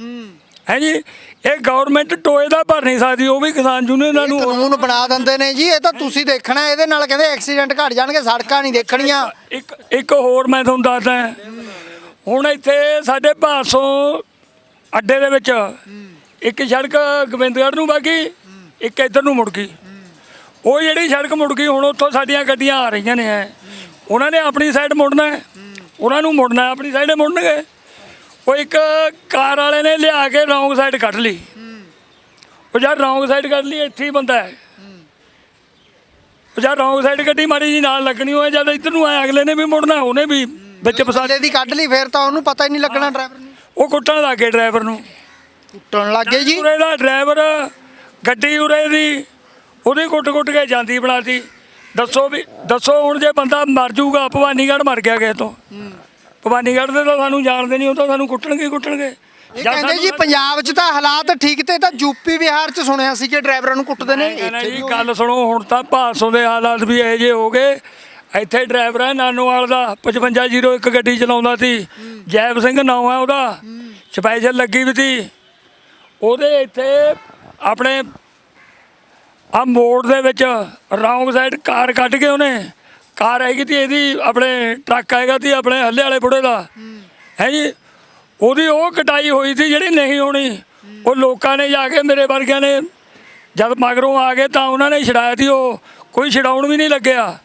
[SPEAKER 4] ਹੈ ਜੀ? ਇਹ ਗਵਰਨਮੈਂਟ ਟੋਏ ਦਾ ਭਰ ਨਹੀਂ ਸਕਦੀ ਉਹ ਵੀ ਕਿਸਾਨ ਯੂਨੀਅਨਾਂ ਨੂੰ
[SPEAKER 2] ਕਾਨੂੰਨ ਬਣਾ ਦਿੰਦੇ ਨੇ ਜੀ ਇਹ ਤਾਂ ਤੁਸੀਂ ਦੇਖਣਾ ਇਹਦੇ ਨਾਲ ਕਹਿੰਦੇ ਐਕਸੀਡੈਂਟ ਘਟ ਜਾਣਗੇ ਸੜਕਾਂ ਨਹੀਂ ਦੇਖਣੀਆਂ।
[SPEAKER 4] ਇੱਕ ਇੱਕ ਹੋਰ ਮੈਂ ਤੁਹਾਨੂੰ ਦੱਸਦਾ ਹੁਣ ਇੱਥੇ ਸਾਡੇ ਭਾਸੋਂ ਅੱਡੇ ਦੇ ਵਿੱਚ ਇੱਕ ਸੜਕ ਗੋਬਿੰਦਗੜ੍ਹ ਨੂੰ ਬਾਗੀ ਇੱਕ ਇੱਧਰ ਨੂੰ ਮੁੜ ਗਈ। ਉਹ ਜਿਹੜੀ ਸੜਕ ਮੁੜ ਗਈ ਹੁਣ ਉੱਥੋਂ ਸਾਡੀਆਂ ਗੱਡੀਆਂ ਆ ਰਹੀਆਂ ਨੇ ਉਹਨਾਂ ਨੇ ਆਪਣੀ ਸਾਈਡ ਮੁੜਨਾ ਹੈ। ਉਹਨਾਂ ਨੂੰ ਮੁੜਨਾ ਆਪਣੀ ਸਾਈਡ ਮੁੜਨਗੇ। ਉਹ ਇੱਕ ਕਾਰ ਵਾਲੇ ਨੇ ਲਿਆ ਕੇ ਰੌਂਗ ਸਾਈਡ ਕੱਢ ਲਈ। ਉਹ ਜਦ ਰੌਂਗ ਸਾਈਡ ਕੱਢ ਲਈ ਇੱਥੇ ਹੀ ਬੰਦਾ ਹੈ। ਉਹ ਜਦ ਰੌਂਗ ਸਾਈਡ ਗੱਡੀ ਮਾਰੀ ਜੀ ਨਾਲ ਲੱਗਣੀ ਹੋਏ ਜਦ ਇੱਧਰ ਨੂੰ ਆਇਆ ਅਗਲੇ ਨੇ ਵੀ ਮੁੜਨਾ ਉਹਨੇ ਵੀ ਵਿੱਚ ਫਸਾ
[SPEAKER 2] ਬੰਦੇ ਦੀ ਕੱਢ ਲਈ ਫੇਰ ਤਾਂ ਉਹਨੂੰ ਪਤਾ ਹੀ ਨਹੀਂ ਲੱਗਣਾ ਡਰਾਈਵਰ ਨੂੰ।
[SPEAKER 4] ਉਹ ਕੁੱਟਣ ਲੱਗੇ ਡਰਾਈਵਰ ਨੂੰ।
[SPEAKER 2] ਟੁੱਟਣ ਲੱਗੇ ਜੀ।
[SPEAKER 4] ਉਰੇ ਦਾ ਡਰਾਈਵਰ ਗੱਡੀ ਉਰੇ ਦੀ ਉਹਦੀ ਕੁੱਟ ਕੁੱਟ ਕੇ ਜਾਂਦੀ ਬਣਾਤੀ। ਦੱਸੋ ਵੀ ਦੱਸੋ ਹੁਣ ਜੇ ਬੰਦਾ ਮਰ ਜਾਊਗਾ ਭਵਾਨੀਗੜ੍ਹ ਮਰ ਗਿਆ ਕਿਸੇ ਤੋਂ। ਭਵਾਨੀਗੜ੍ਹ ਦੇ ਤਾਂ ਸਾਨੂੰ ਜਾਣਦੇ ਨਹੀਂ ਉਹ ਤਾਂ ਸਾਨੂੰ ਕੁੱਟਣਗੇ ਹੀ ਕੁੱਟਣਗੇ।
[SPEAKER 2] ਇਹ
[SPEAKER 4] ਜਾਂ
[SPEAKER 2] ਕਹਿੰਦੇ
[SPEAKER 4] ਸਾਨੂੰ-
[SPEAKER 2] ਜੀ ਪੰਜਾਬ 'ਚ ਤਾਂ ਹਾਲਾਤ ਠੀਕ ਤੇ ਤਾਂ ਯੂਪੀ ਬਿਹਾਰ 'ਚ ਸੁਣਿਆ ਸੀ ਕਿ ਡਰਾਈਵਰਾਂ ਨੂੰ ਕੁੱਟਦੇ ਨੇ।
[SPEAKER 4] ਕਹਿੰਦਾ
[SPEAKER 2] ਇੱਥੇ
[SPEAKER 4] ਜੀ
[SPEAKER 2] ਵੀ
[SPEAKER 4] ਗੱਲ ਸੁਣੋ ਹੁਣ ਤਾਂ ਭਾਸੋਂ ਦੇ ਹਾਲਾਤ ਵੀ ਇਹੋ ਜਿਹੇ ਹੋ ਗਏ। ਇੱਥੇ ਡਰਾਈਵਰ ਹੈ ਨਾਨੋਵਾਲ ਦਾ 5501 ਗੱਡੀ ਚਲਾਉਂਦਾ ਸੀ। ਜੈਬ ਸਿੰਘ ਨਾਂ ਹੈ ਉਹਦਾ। ਸਪੈਸ਼ਲ ਲੱਗੀ ਵੀ ਸੀ। ਉਹਦੇ ਇੱਥੇ ਆਪਣੇ ਆ ਮੋੜ ਦੇ ਵਿੱਚ ਰੌਂਗ ਸਾਈਡ ਕਾਰ ਕੱਢ ਕੇ ਉਹਨੇ ਕਾਰ ਹੈਗੀ ਤੀ ਇਹਦੀ ਆਪਣੇ ਟਰੱਕ ਹੈਗਾ ਤੀ ਆਪਣੇ ਹੱਲੇ ਵਾਲੇ ਬੁੜੇ ਦਾ। ਹੈ ਜੀ? ਉਹਦੀ ਉਹ ਕਟਾਈ ਹੋਈ ਸੀ ਜਿਹੜੀ ਨਹੀਂ ਹੋਣੀ। ਉਹ ਲੋਕਾਂ ਨੇ ਜਾ ਕੇ ਮੇਰੇ ਵਰਗਿਆਂ ਨੇ ਜਦ ਮਗਰੋਂ ਆ ਗਏ ਤਾਂ ਉਹਨਾਂ ਨੇ ਛਡਾਇਆ ਸੀ। ਉਹ ਕੋਈ ਛਡਾਉਣ ਵੀ ਨਹੀਂ ਲੱਗਿਆ।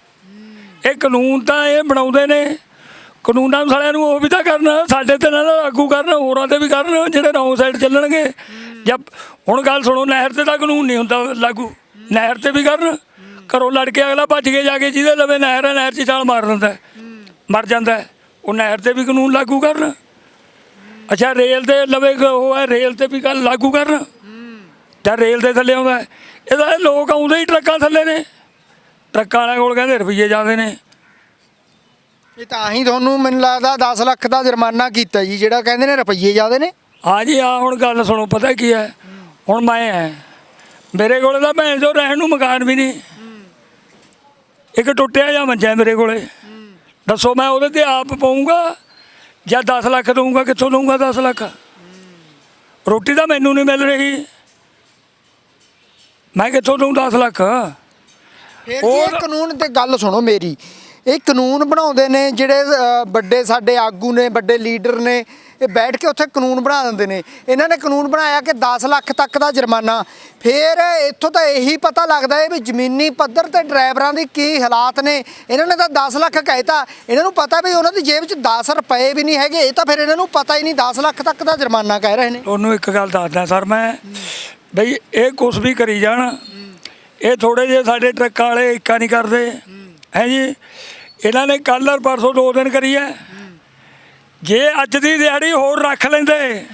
[SPEAKER 4] ਇਹ ਕਾਨੂੰਨ ਤਾਂ ਇਹ ਬਣਾਉਂਦੇ ਨੇ। ਕਾਨੂੰਨਾਂ ਨੂੰ ਸਾਲਿਆਂ ਨੂੰ ਉਹ ਵੀ ਤਾਂ ਕਰਨ, ਸਾਡੇ ਤੇ ਨਾ ਲਾਗੂ ਕਰਨ, ਹੋਰਾਂ ਤੇ ਵੀ ਕਰਨ, ਜਿਹੜੇ ਰੌਂਗ ਸਾਈਡ ਚੱਲਣਗੇ। ਜਦ ਹੁਣ ਗੱਲ ਸੁਣੋ, ਨਹਿਰ ਤੇ ਤਾਂ ਕਾਨੂੰਨ ਨਹੀਂ ਹੁੰਦਾ ਲਾਗੂ। ਨਹਿਰ ਤੇ ਵੀ ਕਰਨ। ਘਰੋਂ ਲੜ ਕੇ ਅਗਲਾ ਭੱਜ ਕੇ ਜਾ ਕੇ ਜਿਹਦੇ ਲਵੇ ਨਹਿਰ ਹੈ ਨਹਿਰ 'ਚ ਛਾਲ ਮਾਰ ਦਿੰਦਾ। ਮਰ ਜਾਂਦਾ ਹੈ। ਉਹ ਨਹਿਰ ਤੇ ਵੀ ਕਾਨੂੰਨ ਲਾਗੂ ਕਰਨ। ਅੱਛਾ ਰੇਲ ਦੇ ਲਵੇ ਉਹ ਹੈ ਰੇਲ ਤੇ ਵੀ ਗੱਲ ਲਾਗੂ ਕਰਨ। ਜਾਂ ਰੇਲ ਦੇ ਥੱਲੇ ਆਉਂਦਾ। ਇਹਦਾ ਇਹ ਲੋਕ ਆਉਂਦੇ ਹੀ ਟਰੱਕਾਂ ਥੱਲੇ ਨੇ। ਟਰੱਕਾਂ ਵਾਲਿਆਂ ਕੋਲ ਕਹਿੰਦੇ ਰੁਪਈਏ ਜਾਂਦੇ ਨੇ।
[SPEAKER 2] ਇਹ ਤਾਂ ਹੀ ਤੁਹਾਨੂੰ ਮੈਨੂੰ ਲੱਗਦਾ 10 ਲੱਖ ਦਾ ਜੁਰਮਾਨਾ ਕੀਤਾ ਜੀ ਜਿਹੜਾ ਕਹਿੰਦੇ ਨੇ ਰੁਪਈਏ ਜ਼ਿਆਦੇ ਨੇ।
[SPEAKER 4] ਹਾਂ ਜੀ ਆ ਹੁਣ ਗੱਲ ਸੁਣੋ ਪਤਾ ਕੀ ਹੈ? ਹੁਣ ਮੈਂ ਹੈ। ਮੇਰੇ ਕੋਲੇ ਤਾਂ ਭੈਣ ਜੋ ਰਹਿਣ ਨੂੰ ਮਕਾਨ ਵੀ ਨਹੀਂ। ਇੱਕ ਟੁੱਟਿਆ ਜਾਂ ਮੰਜਾ ਹੈ ਮੇਰੇ ਕੋਲੇ। ਦੱਸੋ ਮੈਂ ਉਹਦੇ ਤੇ ਆਪ ਪਾਉਂਗਾ ਜਾਂ 10 ਲੱਖ ਦਊਂਗਾ ਕਿੱਥੋਂ ਦਊਂਗਾ 10 ਲੱਖ? ਰੋਟੀ ਤਾਂ ਮੈਨੂੰ ਨਹੀਂ ਮਿਲ ਰਹੀ। ਮੈਂ ਕਿੱਥੋਂ ਦਊਂ 10 ਲੱਖ?
[SPEAKER 2] ਫਿਰ ਜੀ ਇਹ ਕਾਨੂੰਨ ਤੇ ਗੱਲ ਸੁਣੋ ਮੇਰੀ। ਇਹ ਕਾਨੂੰਨ ਬਣਾਉਂਦੇ ਨੇ ਜਿਹੜੇ ਅ, ਵੱਡੇ ਸਾਡੇ ਆਗੂ ਨੇ ਵੱਡੇ ਲੀਡਰ ਨੇ ਇਹ ਬੈਠ ਕੇ ਉੱਥੇ ਕਾਨੂੰਨ ਬਣਾ ਦਿੰਦੇ ਨੇ। ਇਹਨਾਂ ਨੇ ਕਾਨੂੰਨ ਬਣਾਇਆ ਕਿ 10 ਲੱਖ ਤੱਕ ਦਾ ਜੁਰਮਾਨਾ। ਫਿਰ ਇੱਥੋਂ ਤਾਂ ਇਹੀ ਪਤਾ ਲੱਗਦਾ ਹੈ ਵੀ ਜ਼ਮੀਨੀ ਪੱਧਰ ਤੇ ਡਰਾਈਵਰਾਂ ਦੀ ਕੀ ਹਾਲਾਤ ਨੇ। ਇਹਨਾਂ ਨੇ ਤਾਂ 10 ਲੱਖ ਕਹਿਤਾ। ਇਹਨਾਂ ਨੂੰ ਪਤਾ ਵੀ ਉਹਨਾਂ ਦੀ ਜੇਬ 'ਚ 10 ਰੁਪਏ ਵੀ ਨਹੀਂ ਹੈਗੇ। ਇਹ ਤਾਂ ਫਿਰ ਇਹਨਾਂ ਨੂੰ ਪਤਾ ਹੀ ਨਹੀਂ 10 ਲੱਖ ਤੱਕ ਦਾ ਜੁਰਮਾਨਾ ਕਹਿ ਰਹੇ ਨੇ।
[SPEAKER 4] ਤੁਹਾਨੂੰ ਇੱਕ ਗੱਲ ਦੱਸਦਾ ਸਰ ਮੈਂ ਬਈ ਇਹ ਕੁਛ ਵੀ ਕਰੀ ਜਾਣ ਇਹ ਥੋੜੇ ਜਿਹੇ ਸਾਡੇ ਟਰੱਕਾਂ ਵਾਲੇ ਇੱਕਾ ਨਹੀਂ ਕਰਦੇ। ਹੈ। ਜੀ? ਇਹਨਾਂ ਨੇ ਕੱਲ੍ਹ ਪਰਸੋਂ ਦੋ ਦਿਨ ਕਰੀ ਹੈ। ਜੇ ਅੱਜ ਦੀ ਦਿਹਾੜੀ ਹੋਰ ਰੱਖ ਲੈਂਦੇ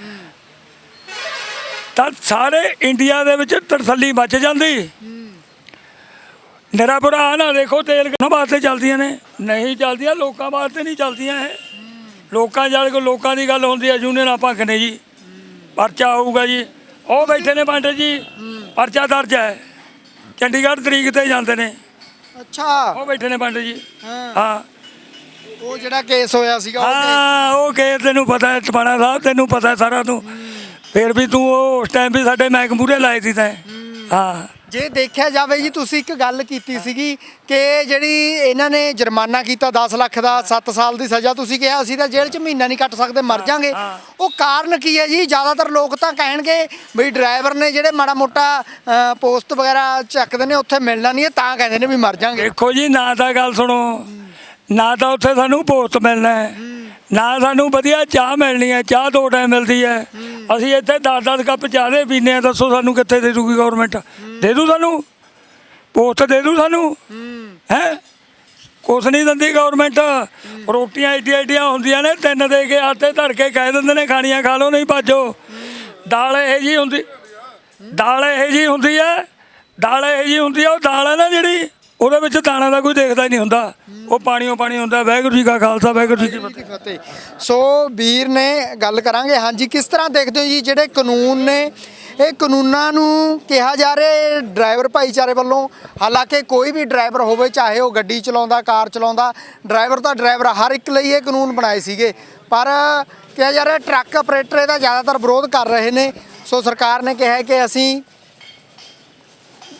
[SPEAKER 4] ਤਾਂ ਸਾਰੇ ਇੰਡੀਆ ਦੇ ਵਿੱਚ ਤਰਸੱਲੀ ਮਚ ਜਾਂਦੀ। ਮੇਰਾ ਭਰਾ ਨਾ ਦੇਖੋ ਤੇਲ ਕਿਹਨਾਂ ਵਾਸਤੇ ਚੱਲਦੀਆਂ ਨੇ। ਨਹੀਂ ਚੱਲਦੀਆਂ ਲੋਕਾਂ ਵਾਸਤੇ ਨਹੀਂ ਚੱਲਦੀਆਂ ਇਹ। ਲੋਕਾਂ ਜਦ ਕੋ ਲੋਕਾਂ ਦੀ ਗੱਲ ਹੁੰਦੀ ਹੈ ਯੂਨੀਅਨ ਆਪਾਂ ਕਹਿੰਦੇ ਜੀ। ਪਰਚਾ ਆਊਗਾ ਜੀ। ਉਹ ਬੈਠੇ ਨੇ ਬਾਂਡੇ ਜੀ। ਪਰਚਾ ਦਰਜ ਹੈ। ਚੰਡੀਗੜ੍ਹ ਤਰੀਕ ਤੇ ਜਾਂਦੇ ਨੇ।
[SPEAKER 2] ਅੱਛਾ।
[SPEAKER 4] ਉਹ ਬੈਠੇ ਨੇ ਬਾਂਡੇ ਜੀ।
[SPEAKER 2] ਹਾਂ। ਉਹ ਜਿਹੜਾ ਕੇਸ ਹੋਇਆ ਸੀਗਾ
[SPEAKER 4] ਹਾਂ ਉਹ ਕੇ ਤੈਨੂੰ ਪਤਾ ਹੈ ਟਪਾਣਾ ਸਾਹਿਬ ਤੈਨੂੰ ਪਤਾ ਹੈ ਸਾਰਾ ਤੂੰ। ਫਿਰ ਵੀ ਤੂੰ ਉਹ ਉਸ ਟਾਈਮ ਵੀ ਸਾਡੇ ਮੈਕ ਮੂਰੇ ਲਾਏ ਸੀ ਤੈਂ। ਹਾਂ।
[SPEAKER 2] ਜੇ ਦੇਖਿਆ ਜਾਵੇ ਜੀ ਤੁਸੀਂ ਇੱਕ ਗੱਲ ਕੀਤੀ ਸੀਗੀ ਕਿ ਜਿਹੜੀ ਇਹਨਾਂ ਨੇ ਜੁਰਮਾਨਾ ਕੀਤਾ 10 ਲੱਖ ਦਾ 7 ਸਾਲ ਦੀ ਸਜ਼ਾ ਤੁਸੀਂ ਕਿਹਾ ਅਸੀਂ ਤਾਂ ਜੇਲ੍ਹ 'ਚ ਮਹੀਨਾ ਨਹੀਂ ਕੱਟ ਸਕਦੇ ਮਰ ਜਾਾਂਗੇ। ਉਹ ਕਾਰਨ ਕੀ ਹੈ ਜੀ? ਜ਼ਿਆਦਾਤਰ ਲੋਕ ਤਾਂ ਕਹਿਣਗੇ ਵੀ ਡਰਾਈਵਰ ਨੇ ਜਿਹੜੇ ਮਾੜਾ ਮੋਟਾ ਪੋਸਟ ਵਗੈਰਾ ਚੱਕਦੇ ਨੇ ਉੱਥੇ ਮਿਲਣਾ ਨਹੀਂ ਹੈ ਤਾਂ ਕਹਿੰਦੇ ਨੇ ਵੀ ਮਰ ਜਾਾਂਗੇ।
[SPEAKER 4] ਦੇਖੋ ਜੀ ਨਾ ਤਾਂ ਗੱਲ ਸੁਣੋ। ਨਾ ਤਾਂ ਉੱਥੇ ਸਾਨੂੰ ਪੋਸਟ ਮਿਲਣਾ ਹੈ। ਨਾ ਸਾਨੂੰ ਵਧੀਆ ਚਾਹ ਮਿਲਣੀ ਹੈ, ਚਾਹ ਦੋ ਟਾਈਮ ਮਿਲਦੀ ਹੈ। ਅਸੀਂ ਇੱਥੇ 10-10 ਕੱਪ ਚਾਹ ਦੇ ਪੀਨੇ ਆ ਦੱਸੋ ਸਾਨੂੰ ਕਿੱਥੇ ਦੇ ਦੂਗੀ ਗਵਰਨਮੈਂਟ ਦੇ ਦੂ ਸਾਨੂੰ? ਪੋਸਟ ਦੇ ਦੂ ਸਾਨੂੰ? ਹੈ? ਕੁਛ ਨਹੀਂ ਦਿੰਦੀ ਗਵਰਨਮੈਂਟ ਰੋਟੀਆਂ ਏਡੀਆਂ ਏਡੀਆਂ ਹੁੰਦੀਆਂ ਨੇ, ਤਿੰਨ ਦੇ ਕੇ ਆਟੇ ਧਰ ਕੇ ਕਹਿ ਦਿੰਦੇ ਨੇ, ਖਾਣੀਆਂ ਖਾ ਲਓ, ਨਹੀਂ ਭਾਜੋ। ਦਾਲ ਇਹ ਜੀ ਹੁੰਦੀ, ਦਾਲ ਇਹ ਜੀ ਹੁੰਦੀ ਹੈ, ਦਾਲ ਇਹ ਜੀ ਹੁੰਦੀ ਹੈ, ਉਹ ਦਾਲ ਹੈ ਨਾ ਜਿਹੜੀ ਉਹਦੇ ਵਿੱਚ ਦਾਣਾ ਦਾ ਕੋਈ ਦੇਖਦਾ ਹੀ ਨਹੀਂ ਹੁੰਦਾ। ਉਹ ਪਾਣੀਓ ਪਾਣੀ ਹੁੰਦਾ। ਵਾਹਿਗੁਰੂ ਜੀ ਕਾ ਖਾਲਸਾ ਵਾਹਿਗੁਰੂ ਜੀ ਕੀ ਫਤਿਹ।
[SPEAKER 2] ਫਤਿਹ। ਸੋ ਵੀਰ ਨੇ ਗੱਲ ਕਰਾਂਗੇ। ਹਾਂਜੀ ਕਿਸ ਤਰ੍ਹਾਂ ਦੇਖਦੇ ਹੋ ਜੀ ਜਿਹੜੇ ਕਾਨੂੰਨ ਨੇ? ਇਹ ਕਾਨੂੰਨਾਂ ਨੂੰ ਕਿਹਾ ਜਾ ਰਿਹਾ ਹੈ ਡਰਾਈਵਰ ਭਾਈਚਾਰੇ ਵੱਲੋਂ। ਹਾਲਾਂਕਿ ਕੋਈ ਵੀ ਡਰਾਈਵਰ ਹੋਵੇ ਚਾਹੇ ਉਹ ਗੱਡੀ ਚਲਾਉਂਦਾ ਕਾਰ ਚਲਾਉਂਦਾ ਡਰਾਈਵਰ ਤਾਂ ਡਰਾਈਵਰ ਹਰ ਇੱਕ ਲਈ ਇਹ ਕਾਨੂੰਨ ਬਣਾਏ ਸੀਗੇ। ਪਰ ਕਿਹਾ ਜਾ ਰਿਹਾ ਟਰੱਕ ਆਪਰੇਟਰ ਇਹਦਾ ਜ਼ਿਆਦਾਤਰ ਵਿਰੋਧ ਕਰ ਰਹੇ ਨੇ। ਸੋ ਸਰਕਾਰ ਨੇ ਕਿਹਾ ਕਿ ਅਸੀਂ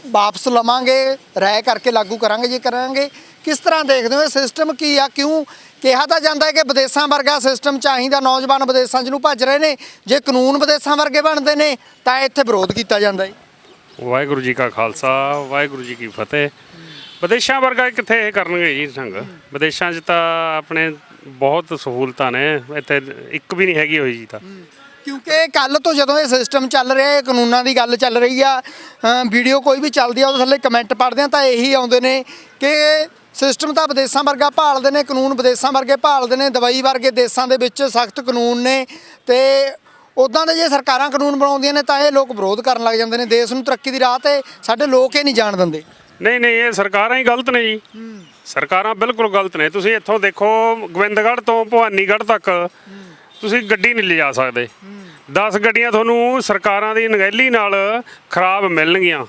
[SPEAKER 2] ਵਾਪਸ ਲਵਾਂਗੇ, ਰਾਇ ਕਰਕੇ ਲਾਗੂ ਕਰਾਂਗੇ ਜੇ ਕਰਾਂਗੇ। ਕਿਸ ਤਰ੍ਹਾਂ ਦੇਖਦੇ ਹੋ ਇਹ ਸਿਸਟਮ ਕੀ ਆ? ਕਿਉਂ ਕਿਹਾ ਤਾਂ ਜਾਂਦਾ ਹੈ ਕਿ ਵਿਦੇਸ਼ਾਂ ਵਰਗਾ ਸਿਸਟਮ ਚਾਹੀਦਾ ਨੌਜਵਾਨ ਵਿਦੇਸ਼ਾਂ 'ਚ ਨੂੰ ਭੱਜ ਰਹੇ ਨੇ, ਜੇ ਕਾਨੂੰਨ ਵਿਦੇਸ਼ਾਂ ਵਰਗੇ ਬਣਦੇ ਨੇ, ਤਾਂ ਇੱਥੇ ਵਿਰੋਧ ਕੀਤਾ ਜਾਂਦਾ ਹੈ।
[SPEAKER 5] ਵਾਹਿਗੁਰੂ ਜੀ ਕਾ ਖਾਲਸਾ, ਵਾਹਿਗੁਰੂ ਜੀ ਕੀ ਫਤਿਹ। ਵਿਦੇਸ਼ਾਂ ਵਰਗਾ ਕਿੱਥੇ ਇਹ ਕਰਨਗੇ ਜੀ ਸੰਗ? ਵਿਦੇਸ਼ਾਂ 'ਚ ਤਾਂ ਆਪਣੇ ਬਹੁਤ ਸਹੂਲਤਾਂ ਨੇ, ਇੱਥੇ ਇੱਕ ਵੀ ਨਹੀਂ ਹੈਗੀ ਹੋਈ ਜੀ ਤਾਂ।
[SPEAKER 2] ਕਿਉਂਕਿ ਕੱਲ ਤੋਂ ਜਦੋਂ ਇਹ ਸਿਸਟਮ ਚੱਲ ਰਿਹਾ ਹੈ ਕਾਨੂੰਨਾਂ ਦੀ ਗੱਲ ਚੱਲ ਰਹੀ ਆ ਵੀਡੀਓ ਕੋਈ ਵੀ ਚੱਲਦੀ ਆ ਉਹਦੇ ਥੱਲੇ ਕਮੈਂਟ ਪੜ੍ਹਦੇ ਆ ਤਾਂ ਇਹੀ ਆਉਂਦੇ ਨੇ ਕਿ ਸਿਸਟਮ ਤਾਂ ਵਿਦੇਸ਼ਾਂ ਵਰਗਾ ਭਾਲਦੇ ਨੇ ਕਾਨੂੰਨ ਵਿਦੇਸ਼ਾਂ ਵਰਗੇ ਭਾਲਦੇ ਨੇ ਦਵਾਈ ਵਰਗੇ ਦੇਸ਼ਾਂ ਦੇ ਵਿੱਚ ਸਖਤ ਕਾਨੂੰਨ ਨੇ ਤੇ ਉਦਾਂ ਦੇ ਜੇ ਸਰਕਾਰਾਂ ਕਾਨੂੰਨ ਬਣਾਉਂਦੀਆਂ ਨੇ ਤਾਂ ਇਹ ਲੋਕ ਵਿਰੋਧ ਕਰਨ ਲੱਗ ਜਾਂਦੇ ਨੇ ਦੇਸ਼ ਨੂੰ ਤਰੱਕੀ ਦੀ ਰਾਹ ਤੇ ਸਾਡੇ ਲੋਕ ਇਹ ਨਹੀਂ ਜਾਣ ਦਿੰਦੇ।
[SPEAKER 5] ਨਹੀਂ ਨਹੀਂ ਇਹ ਸਰਕਾਰਾਂ ਹੀ ਗਲਤ ਨੇ ਜੀ। ਸਰਕਾਰਾਂ ਬਿਲਕੁਲ ਗਲਤ ਨੇ। ਤੁਸੀਂ ਇੱਥੋਂ ਦੇਖੋ ਗੋਬਿੰਦਗੜ੍ਹ ਤੋਂ ਭਵਾਨੀਗੜ੍ਹ ਤੱਕ ਤੁਸੀਂ ਗੱਡੀ ਨਹੀਂ ਲਿਜਾ ਸਕਦੇ। 10 ਗੱਡੀਆਂ ਤੁਹਾਨੂੰ ਸਰਕਾਰਾਂ ਦੀ ਨਗਹਿਲੀ ਨਾਲ ਖਰਾਬ ਮਿਲਣਗੀਆਂ।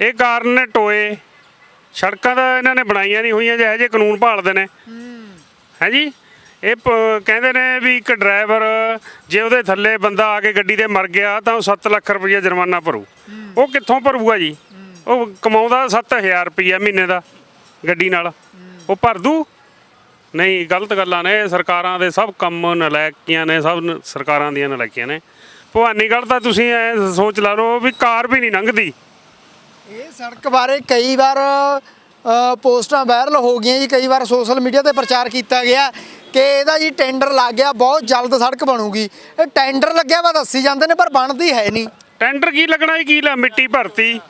[SPEAKER 5] ਇਹ ਕਾਰਨ ਨੇ ਟੋਏ। ਸੜਕਾਂ ਦਾ ਇਹਨਾਂ ਨੇ ਬਣਾਈਆਂ ਨਹੀਂ ਹੋਈਆਂ, ਜਿਹੇ ਜਿਹੇ ਕਾਨੂੰਨ ਭਾਲਦੇ ਨੇ। ਹੈ ਇਹ ਕਹਿੰਦੇ ਨੇ ਵੀ ਇੱਕ ਡਰਾਈਵਰ ਜੇ ਉਹਦੇ ਥੱਲੇ ਬੰਦਾ ਆ ਕੇ ਗੱਡੀ ਦੇ ਮਰ ਗਿਆ ਤਾਂ ਉਹ 7 ਲੱਖ ਰੁਪਏ ਜੁਰਮਾਨਾ ਭਰੂ। ਉਹ ਕਿੱਥੋਂ ਭਰੂਗਾ ਜੀ? ਉਹ ਕਮਾਉਂਦਾ 7000 ਰੁਪਏ ਮਹੀਨੇ ਦਾ ਗੱਡੀ ਨਾਲ। ਉਹ ਭਰ ਦੂ? ਨਹੀਂ ਗਲਤ ਗੱਲਾਂ ਨੇ। ਇਹ ਸਰਕਾਰਾਂ ਦੇ ਸਭ ਕੰਮ ਨਲਾਇਕੀਆਂ ਨੇ ਸਭ ਨ- ਸਰਕਾਰਾਂ ਦੀਆਂ ਨਲਾਇਕੀਆਂ ਨੇ। ਭਵਾਨੀਗੜ੍ਹ ਤਾਂ ਤੁਸੀਂ ਐ ਸੋਚ ਲਾ ਲਓ ਵੀ ਕਾਰ ਵੀ ਨਹੀਂ ਲੰਘਦੀ।
[SPEAKER 2] ਇਹ ਸੜਕ ਬਾਰੇ ਕਈ ਵਾਰ ਅ, ਪੋਸਟਾਂ ਵਾਇਰਲ ਹੋ ਗਈਆਂ ਜੀ। ਕਈ ਵਾਰ ਸੋਸ਼ਲ ਮੀਡੀਆ ਤੇ ਪ੍ਰਚਾਰ ਕੀਤਾ ਗਿਆ ਕਿ ਇਹਦਾ ਜੀ ਟੈਂਡਰ ਲੱਗ ਗਿਆ ਬਹੁਤ ਜਲਦ ਸੜਕ ਬਣੂਗੀ। ਇਹ ਟੈਂਡਰ ਲੱਗਿਆ ਵਾ ਦੱਸੀ ਜਾਂਦੇ ਨੇ ਪਰ ਬਣਦੀ ਹੈ ਨਹੀਂ।
[SPEAKER 5] ਟੈਂਡਰ ਕੀ ਲੱਗਣਾ ਜੀ ਕੀ ਲਾ ਮਿੱਟੀ ਭਰਤੀ।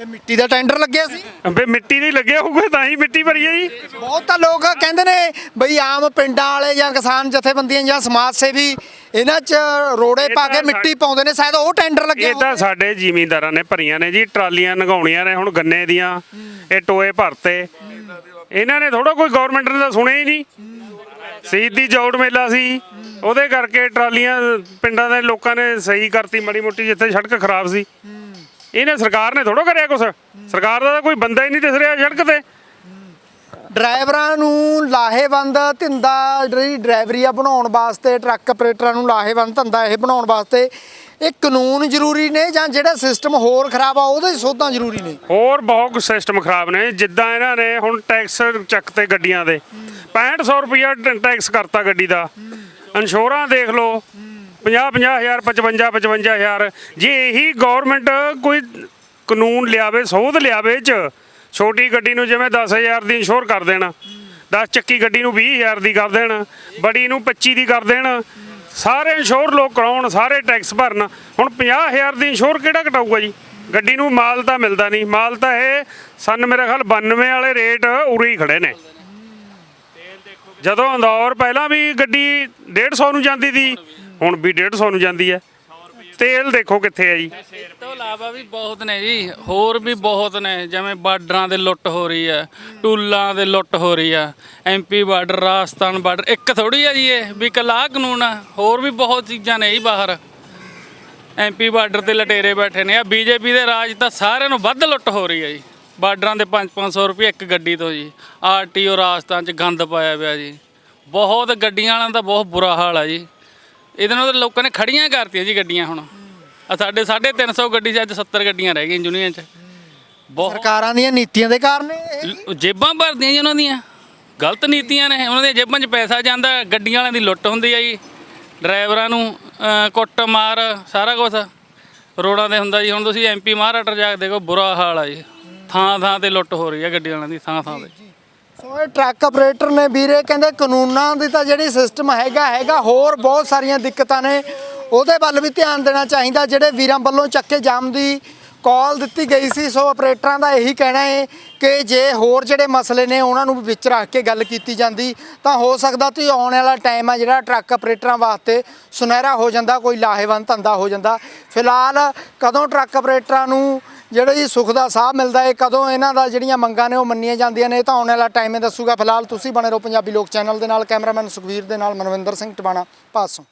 [SPEAKER 2] ਇਹ ਮਿੱਟੀ ਦਾ ਟੈਂਡਰ ਲੱਗਿਆ ਸੀ?
[SPEAKER 5] ਵੇ ਮਿੱਟੀ ਦੀ ਲੱਗਿਆ ਹੋਊਗਾ ਤਾਂ ਹੀ ਮਿੱਟੀ ਭਰੀ ਹੈ ਜੀ।
[SPEAKER 2] ਬਹੁਤ ਤਾਂ ਲੋਕ ਕਹਿੰਦੇ ਨੇ ਬਈ ਆਮ ਪਿੰਡਾਂ ਵਾਲੇ ਜਾਂ ਕਿਸਾਨ ਜਥੇਬੰਦੀਆਂ ਜਾਂ ਸਮਾਜ ਸੇਵੀ ਇਹਨਾਂ 'ਚ ਰੋੜੇ ਪਾ ਕੇ ਮਿੱਟੀ ਪਾਉਂਦੇ ਨੇ ਸ਼ਾਇਦ ਉਹ ਟੈਂਡਰ ਲੱਗਿਆ
[SPEAKER 5] ਇਹ ਤਾਂ ਸਾਡੇ ਜ਼ਿਮੀਂਦਾਰਾਂ ਨੇ ਭਰੀਆਂ ਨੇ ਜੀ ਟਰਾਲੀਆਂ ਨਗਾਉਣੀਆਂ ਨੇ ਹੁਣ ਗੰਨੇ ਦੀਆਂ ਇਹ ਟੋਏ ਭਰਤੇ। ਇਹਨਾਂ ਨੇ ਥੋੜਾ ਕੋਈ ਗਵਰਨਮੈਂਟ ਨੇ ਤਾਂ ਸੁਣਿਆ ਹੀ ਨਹੀਂ। ਸ਼ਹੀਦੀ ਜੋੜ ਮੇਲਾ ਸੀ। ਉਹਦੇ ਕਰਕੇ ਟਰਾਲੀਆਂ ਪਿੰਡਾਂ ਦੇ ਲੋਕਾਂ ਨੇ ਸਹੀ ਕਰਤੀ ਮਾੜੀ ਮੋਟੀ ਜਿੱਥੇ ਸੜਕ ਖਰਾਬ ਸੀ। ਇਹਨੇ ਸਰਕਾਰ ਨੇ ਥੋੜਾ ਕਰਿਆ ਕੁਛ। ਸਰਕਾਰ ਦਾ ਤਾਂ ਕੋਈ ਬੰਦਾ ਹੀ ਨਹੀਂ ਦਿਸ ਰਿਹਾ ਸੜਕ ਤੇ।
[SPEAKER 2] ਡਰਾਈਵਰਾਂ ਨੂੰ ਲਾਹੇਵੰਦ ਧੰਦਾ ਜਿਹੜੀ ਡਰਾਈਵਰੀ ਆ ਬਣਾਉਣ ਵਾਸਤੇ ਟਰੱਕ ਆਪਰੇਟਰਾਂ ਨੂੰ ਲਾਹੇਵੰਦ ਧੰਦਾ ਇਹ ਬਣਾਉਣ ਵਾਸਤੇ ਇਹ ਕਾਨੂੰਨ ਜ਼ਰੂਰੀ ਨੇ ਜਾਂ ਜਿਹੜਾ ਸਿਸਟਮ ਹੋਰ ਖਰਾਬ ਆ ਉਹਦੇ ਸੋਧਾਂ ਜ਼ਰੂਰੀ ਨੇ?
[SPEAKER 5] ਹੋਰ ਬਹੁਤ ਸਿਸਟਮ ਖਰਾਬ ਨੇ। ਜਿੱਦਾਂ ਇਹਨਾਂ ਨੇ ਹੁਣ ਟੈਕਸ ਚੱਕ ਤੇ ਗੱਡੀਆਂ ਦੇ। 6500 ਰੁਪਇਆ ਟੈਕਸ ਕਰਤਾ ਗੱਡੀ ਦਾ। ਇੰਸ਼ੋਰਾਂ ਦੇਖ ਲਓ। 50 50000 55 55000 ਜੇ ਇਹੀ ਗਵਰਨਮੈਂਟ ਕੋਈ ਕਾਨੂੰਨ ਲਿਆਵੇ, ਸੋਧ ਲਿਆਵੇ ਚ, ਛੋਟੀ ਗੱਡੀ ਨੂੰ ਜਿਵੇਂ 10000 ਦੀ ਇੰਸ਼ੋਰ ਕਰ ਦੇਣਾ 10 ਚੱਕੀ ਗੱਡੀ ਨੂੰ 20000 ਦੀ ਕਰ ਦੇਣ, ਬੜੀ ਨੂੰ 25 ਦੀ ਕਰ ਦੇਣ, ਸਾਰੇ ਇੰਸ਼ੋਰ ਲੋਕ ਕਰਾਉਣ, ਸਾਰੇ ਟੈਕਸ ਭਰਨ। ਹੁਣ 50000 ਦੀ ਇੰਸ਼ੋਰ ਕਿਹੜਾ ਘਟਾਊਗਾ ਜੀ? ਗੱਡੀ ਨੂੰ ਮਾਲ ਤਾਂ ਮਿਲਦਾ ਨਹੀਂ। ਮਾਲ ਤਾਂ ਇਹ ਸਨ ਮੇਰੇ ਖਿਆਲ 92 ਵਾਲੇ ਰੇਟ ਉਰੇ ਹੀ ਖੜੇ ਨੇ। ਜਦੋਂ ਅੰਦੌਰ ਪਹਿਲਾਂ ਵੀ ਗੱਡੀ 150 ਨੂੰ ਜਾਂਦੀ ਸੀ ਹੁਣ ਵੀ 150 ਨੂੰ ਜਾਂਦੀ ਹੈ। ਤੇਲ ਦੇਖੋ ਕਿੱਥੇ ਹੈ ਜੀ।
[SPEAKER 6] ਇਸ ਤੋਂ ਇਲਾਵਾ ਵੀ ਬਹੁਤ ਨੇ ਜੀ, ਹੋਰ ਵੀ ਬਹੁਤ ਨੇ, ਜਿਵੇਂ ਬਾਰਡਰਾਂ ਦੇ ਲੁੱਟ ਹੋ ਰਹੀ ਹੈ, ਟੂਲਾਂ ਦੇ ਲੁੱਟ ਹੋ ਰਹੀ ਆ ਐਮਪੀ ਬਾਰਡਰ, ਰਾਜਸਥਾਨ ਬਾਰਡਰ, ਇੱਕ ਥੋੜੀ ਆ ਜੀ ਇਹ, ਵੀ ਕਲਾ ਕਾਨੂੰਨ ਆ, ਹੋਰ ਵੀ ਬਹੁਤ ਚੀਜ਼ਾਂ ਨੇ ਜੀ ਬਾਹਰ। ਐਮਪੀ ਬਾਰਡਰ ਤੇ ਲਟੇਰੇ ਬੈਠੇ ਨੇ ਆ ਬੀਜੇਪੀ ਦੇ ਰਾਜ ਤਾਂ ਸਾਰਿਆਂ ਨੂੰ ਵੱਧ ਲੁੱਟ ਹੋ ਰਹੀ ਹੈ ਜੀ। ਬਾਰਡਰਾਂ ਦੇ 5-500 ਰੁਪਏ ਇੱਕ ਗੱਡੀ ਤੋਂ ਜੀ ਆਰਟੀਓ ਰਾਜਸਥਾਨ ਚ ਗੰਦ ਪਾਇਆ ਪਿਆ ਜੀ। ਬਹੁਤ ਗੱਡੀਆਂ ਵਾਲਿਆਂ ਦਾ ਬਹੁਤ ਬੁਰਾ ਹਾਲ ਆ ਜੀ। ਇਹਦੇ ਨਾਲ ਤਾਂ ਲੋਕਾਂ ਨੇ ਖੜੀਆਂ ਕਰਤੀਆਂ ਜੀ ਗੱਡੀਆਂ ਹੁਣ। ਆ ਸਾਡੇ 350 ਗੱਡੀ 'ਚ ਅੱਜ 70 ਗੱਡੀਆਂ ਰਹਿ ਗਈਆਂ ਯੂਨੀਅਨ 'ਚ। ਬਹੁਤ
[SPEAKER 2] ਸਰਕਾਰਾਂ ਦੀਆਂ ਨੀਤੀਆਂ ਦੇ ਕਾਰਨ ਇਹ?
[SPEAKER 6] ਲ- ਜੇਬਾਂ ਭਰਦੀਆਂ ਜੀ ਉਹਨਾਂ ਦੀਆਂ। ਗਲਤ ਨੀਤੀਆਂ ਨੇ। ਉਹਨਾਂ ਦੀਆਂ ਜੇਬਾਂ 'ਚ ਪੈਸਾ ਜਾਂਦਾ ਗੱਡੀਆਂ ਵਾਲਿਆਂ ਦੀ ਲੁੱਟ ਹੁੰਦੀ ਆ ਜੀ। ਡਰਾਈਵਰਾਂ ਨੂੰ ਅਹ, ਕੁੱਟ ਮਾਰ ਸਾਰਾ ਕੁਝ ਰੋਡਾਂ ਤੇ ਹੁੰਦਾ ਜੀ। ਹੁਣ ਤੁਸੀਂ ਐਮਪੀ ਮਹਾਰਾਸ਼ਟਰ ਜਾ ਕੇ ਦੇਖੋ ਬੁਰਾ ਹਾਲ ਆ ਜੀ। ਥਾਂ ਥਾਂ ਤੇ ਲੁੱਟ ਹੋ ਰਹੀ ਆ ਗੱਡੀਆਂ ਵਾਲਿਆਂ ਦੀ ਥਾਂ ਥਾਂ ਤੇ।
[SPEAKER 2] ਸੋ ਇਹ ਟਰੱਕ ਆਪਰੇਟਰ ਨੇ ਵੀਰੇ, ਕਹਿੰਦੇ ਕਾਨੂੰਨਾਂ ਦੀ ਤਾਂ ਜਿਹੜੀ ਸਿਸਟਮ ਹੈਗਾ ਹੈਗਾ, ਹੋਰ ਬਹੁਤ ਸਾਰੀਆਂ ਦਿੱਕਤਾਂ ਨੇ। ਉਹਦੇ ਵੱਲ ਵੀ ਧਿਆਨ ਦੇਣਾ ਚਾਹੀਦਾ, ਜਿਹੜੇ ਵੀਰਾਂ ਵੱਲੋਂ ਚੱਕੇ ਜਾਮ ਦੀ ਕਾਲ ਦਿੱਤੀ ਗਈ ਸੀ, ਸੋ ਆਪਰੇਟਰਾਂ ਦਾ ਇਹੀ ਕਹਿਣਾ ਹੈ ਕਿ ਜੇ ਹੋਰ ਜਿਹੜੇ ਮਸਲੇ ਨੇ, ਉਹਨਾਂ ਨੂੰ ਵਿੱਚ ਰੱਖ ਕੇ ਗੱਲ ਕੀਤੀ ਜਾਂਦੀ, ਤਾਂ ਹੋ ਸਕਦਾ ਤੇ ਆਉਣ ਵਾਲਾ ਟਾਈਮ ਆ ਜਿਹੜਾ ਟਰੱਕ ਆਪਰੇਟਰਾਂ ਵਾਸਤੇ ਸੁਨਹਿਰਾ ਹੋ ਜਾਂਦਾ, ਕੋਈ ਲਾਹੇਵੰਦ ਧੰਦਾ ਹੋ ਜਾਂਦਾ। ਫਿਲਹਾਲ ਕਦੋਂ ਟਰੱਕ ਆਪਰੇਟਰਾਂ ਨੂੰ ਜਿਹੜਾ ਜੀ ਸੁੱਖ ਦਾ ਸਾਹ ਮਿਲਦਾ ਹੈ ਕਦੋਂ ਇਹਨਾਂ ਦਾ ਜਿਹੜੀਆਂ ਮੰਗਾਂ ਨੇ ਉਹ ਮੰਨੀਆਂ ਜਾਂਦੀਆਂ ਨੇ, ਇਹ ਤਾਂ ਆਉਣ ਵਾਲਾ ਟਾਈਮ ਹੀ ਦੱਸੂਗਾ। ਫਿਲਹਾਲ ਤੁਸੀਂ ਬਣੇ ਰਹੋ ਪੰਜਾਬੀ ਲੋਕ ਚੈਨਲ ਦੇ ਨਾਲ, ਕੈਮਰਾਮੈਨ ਸੁਖਵੀਰ ਦੇ ਨਾਲ, ਮਨਵਿੰਦਰ ਸਿੰਘ ਟਵਾਣਾ, ਪਾਸੋਂ।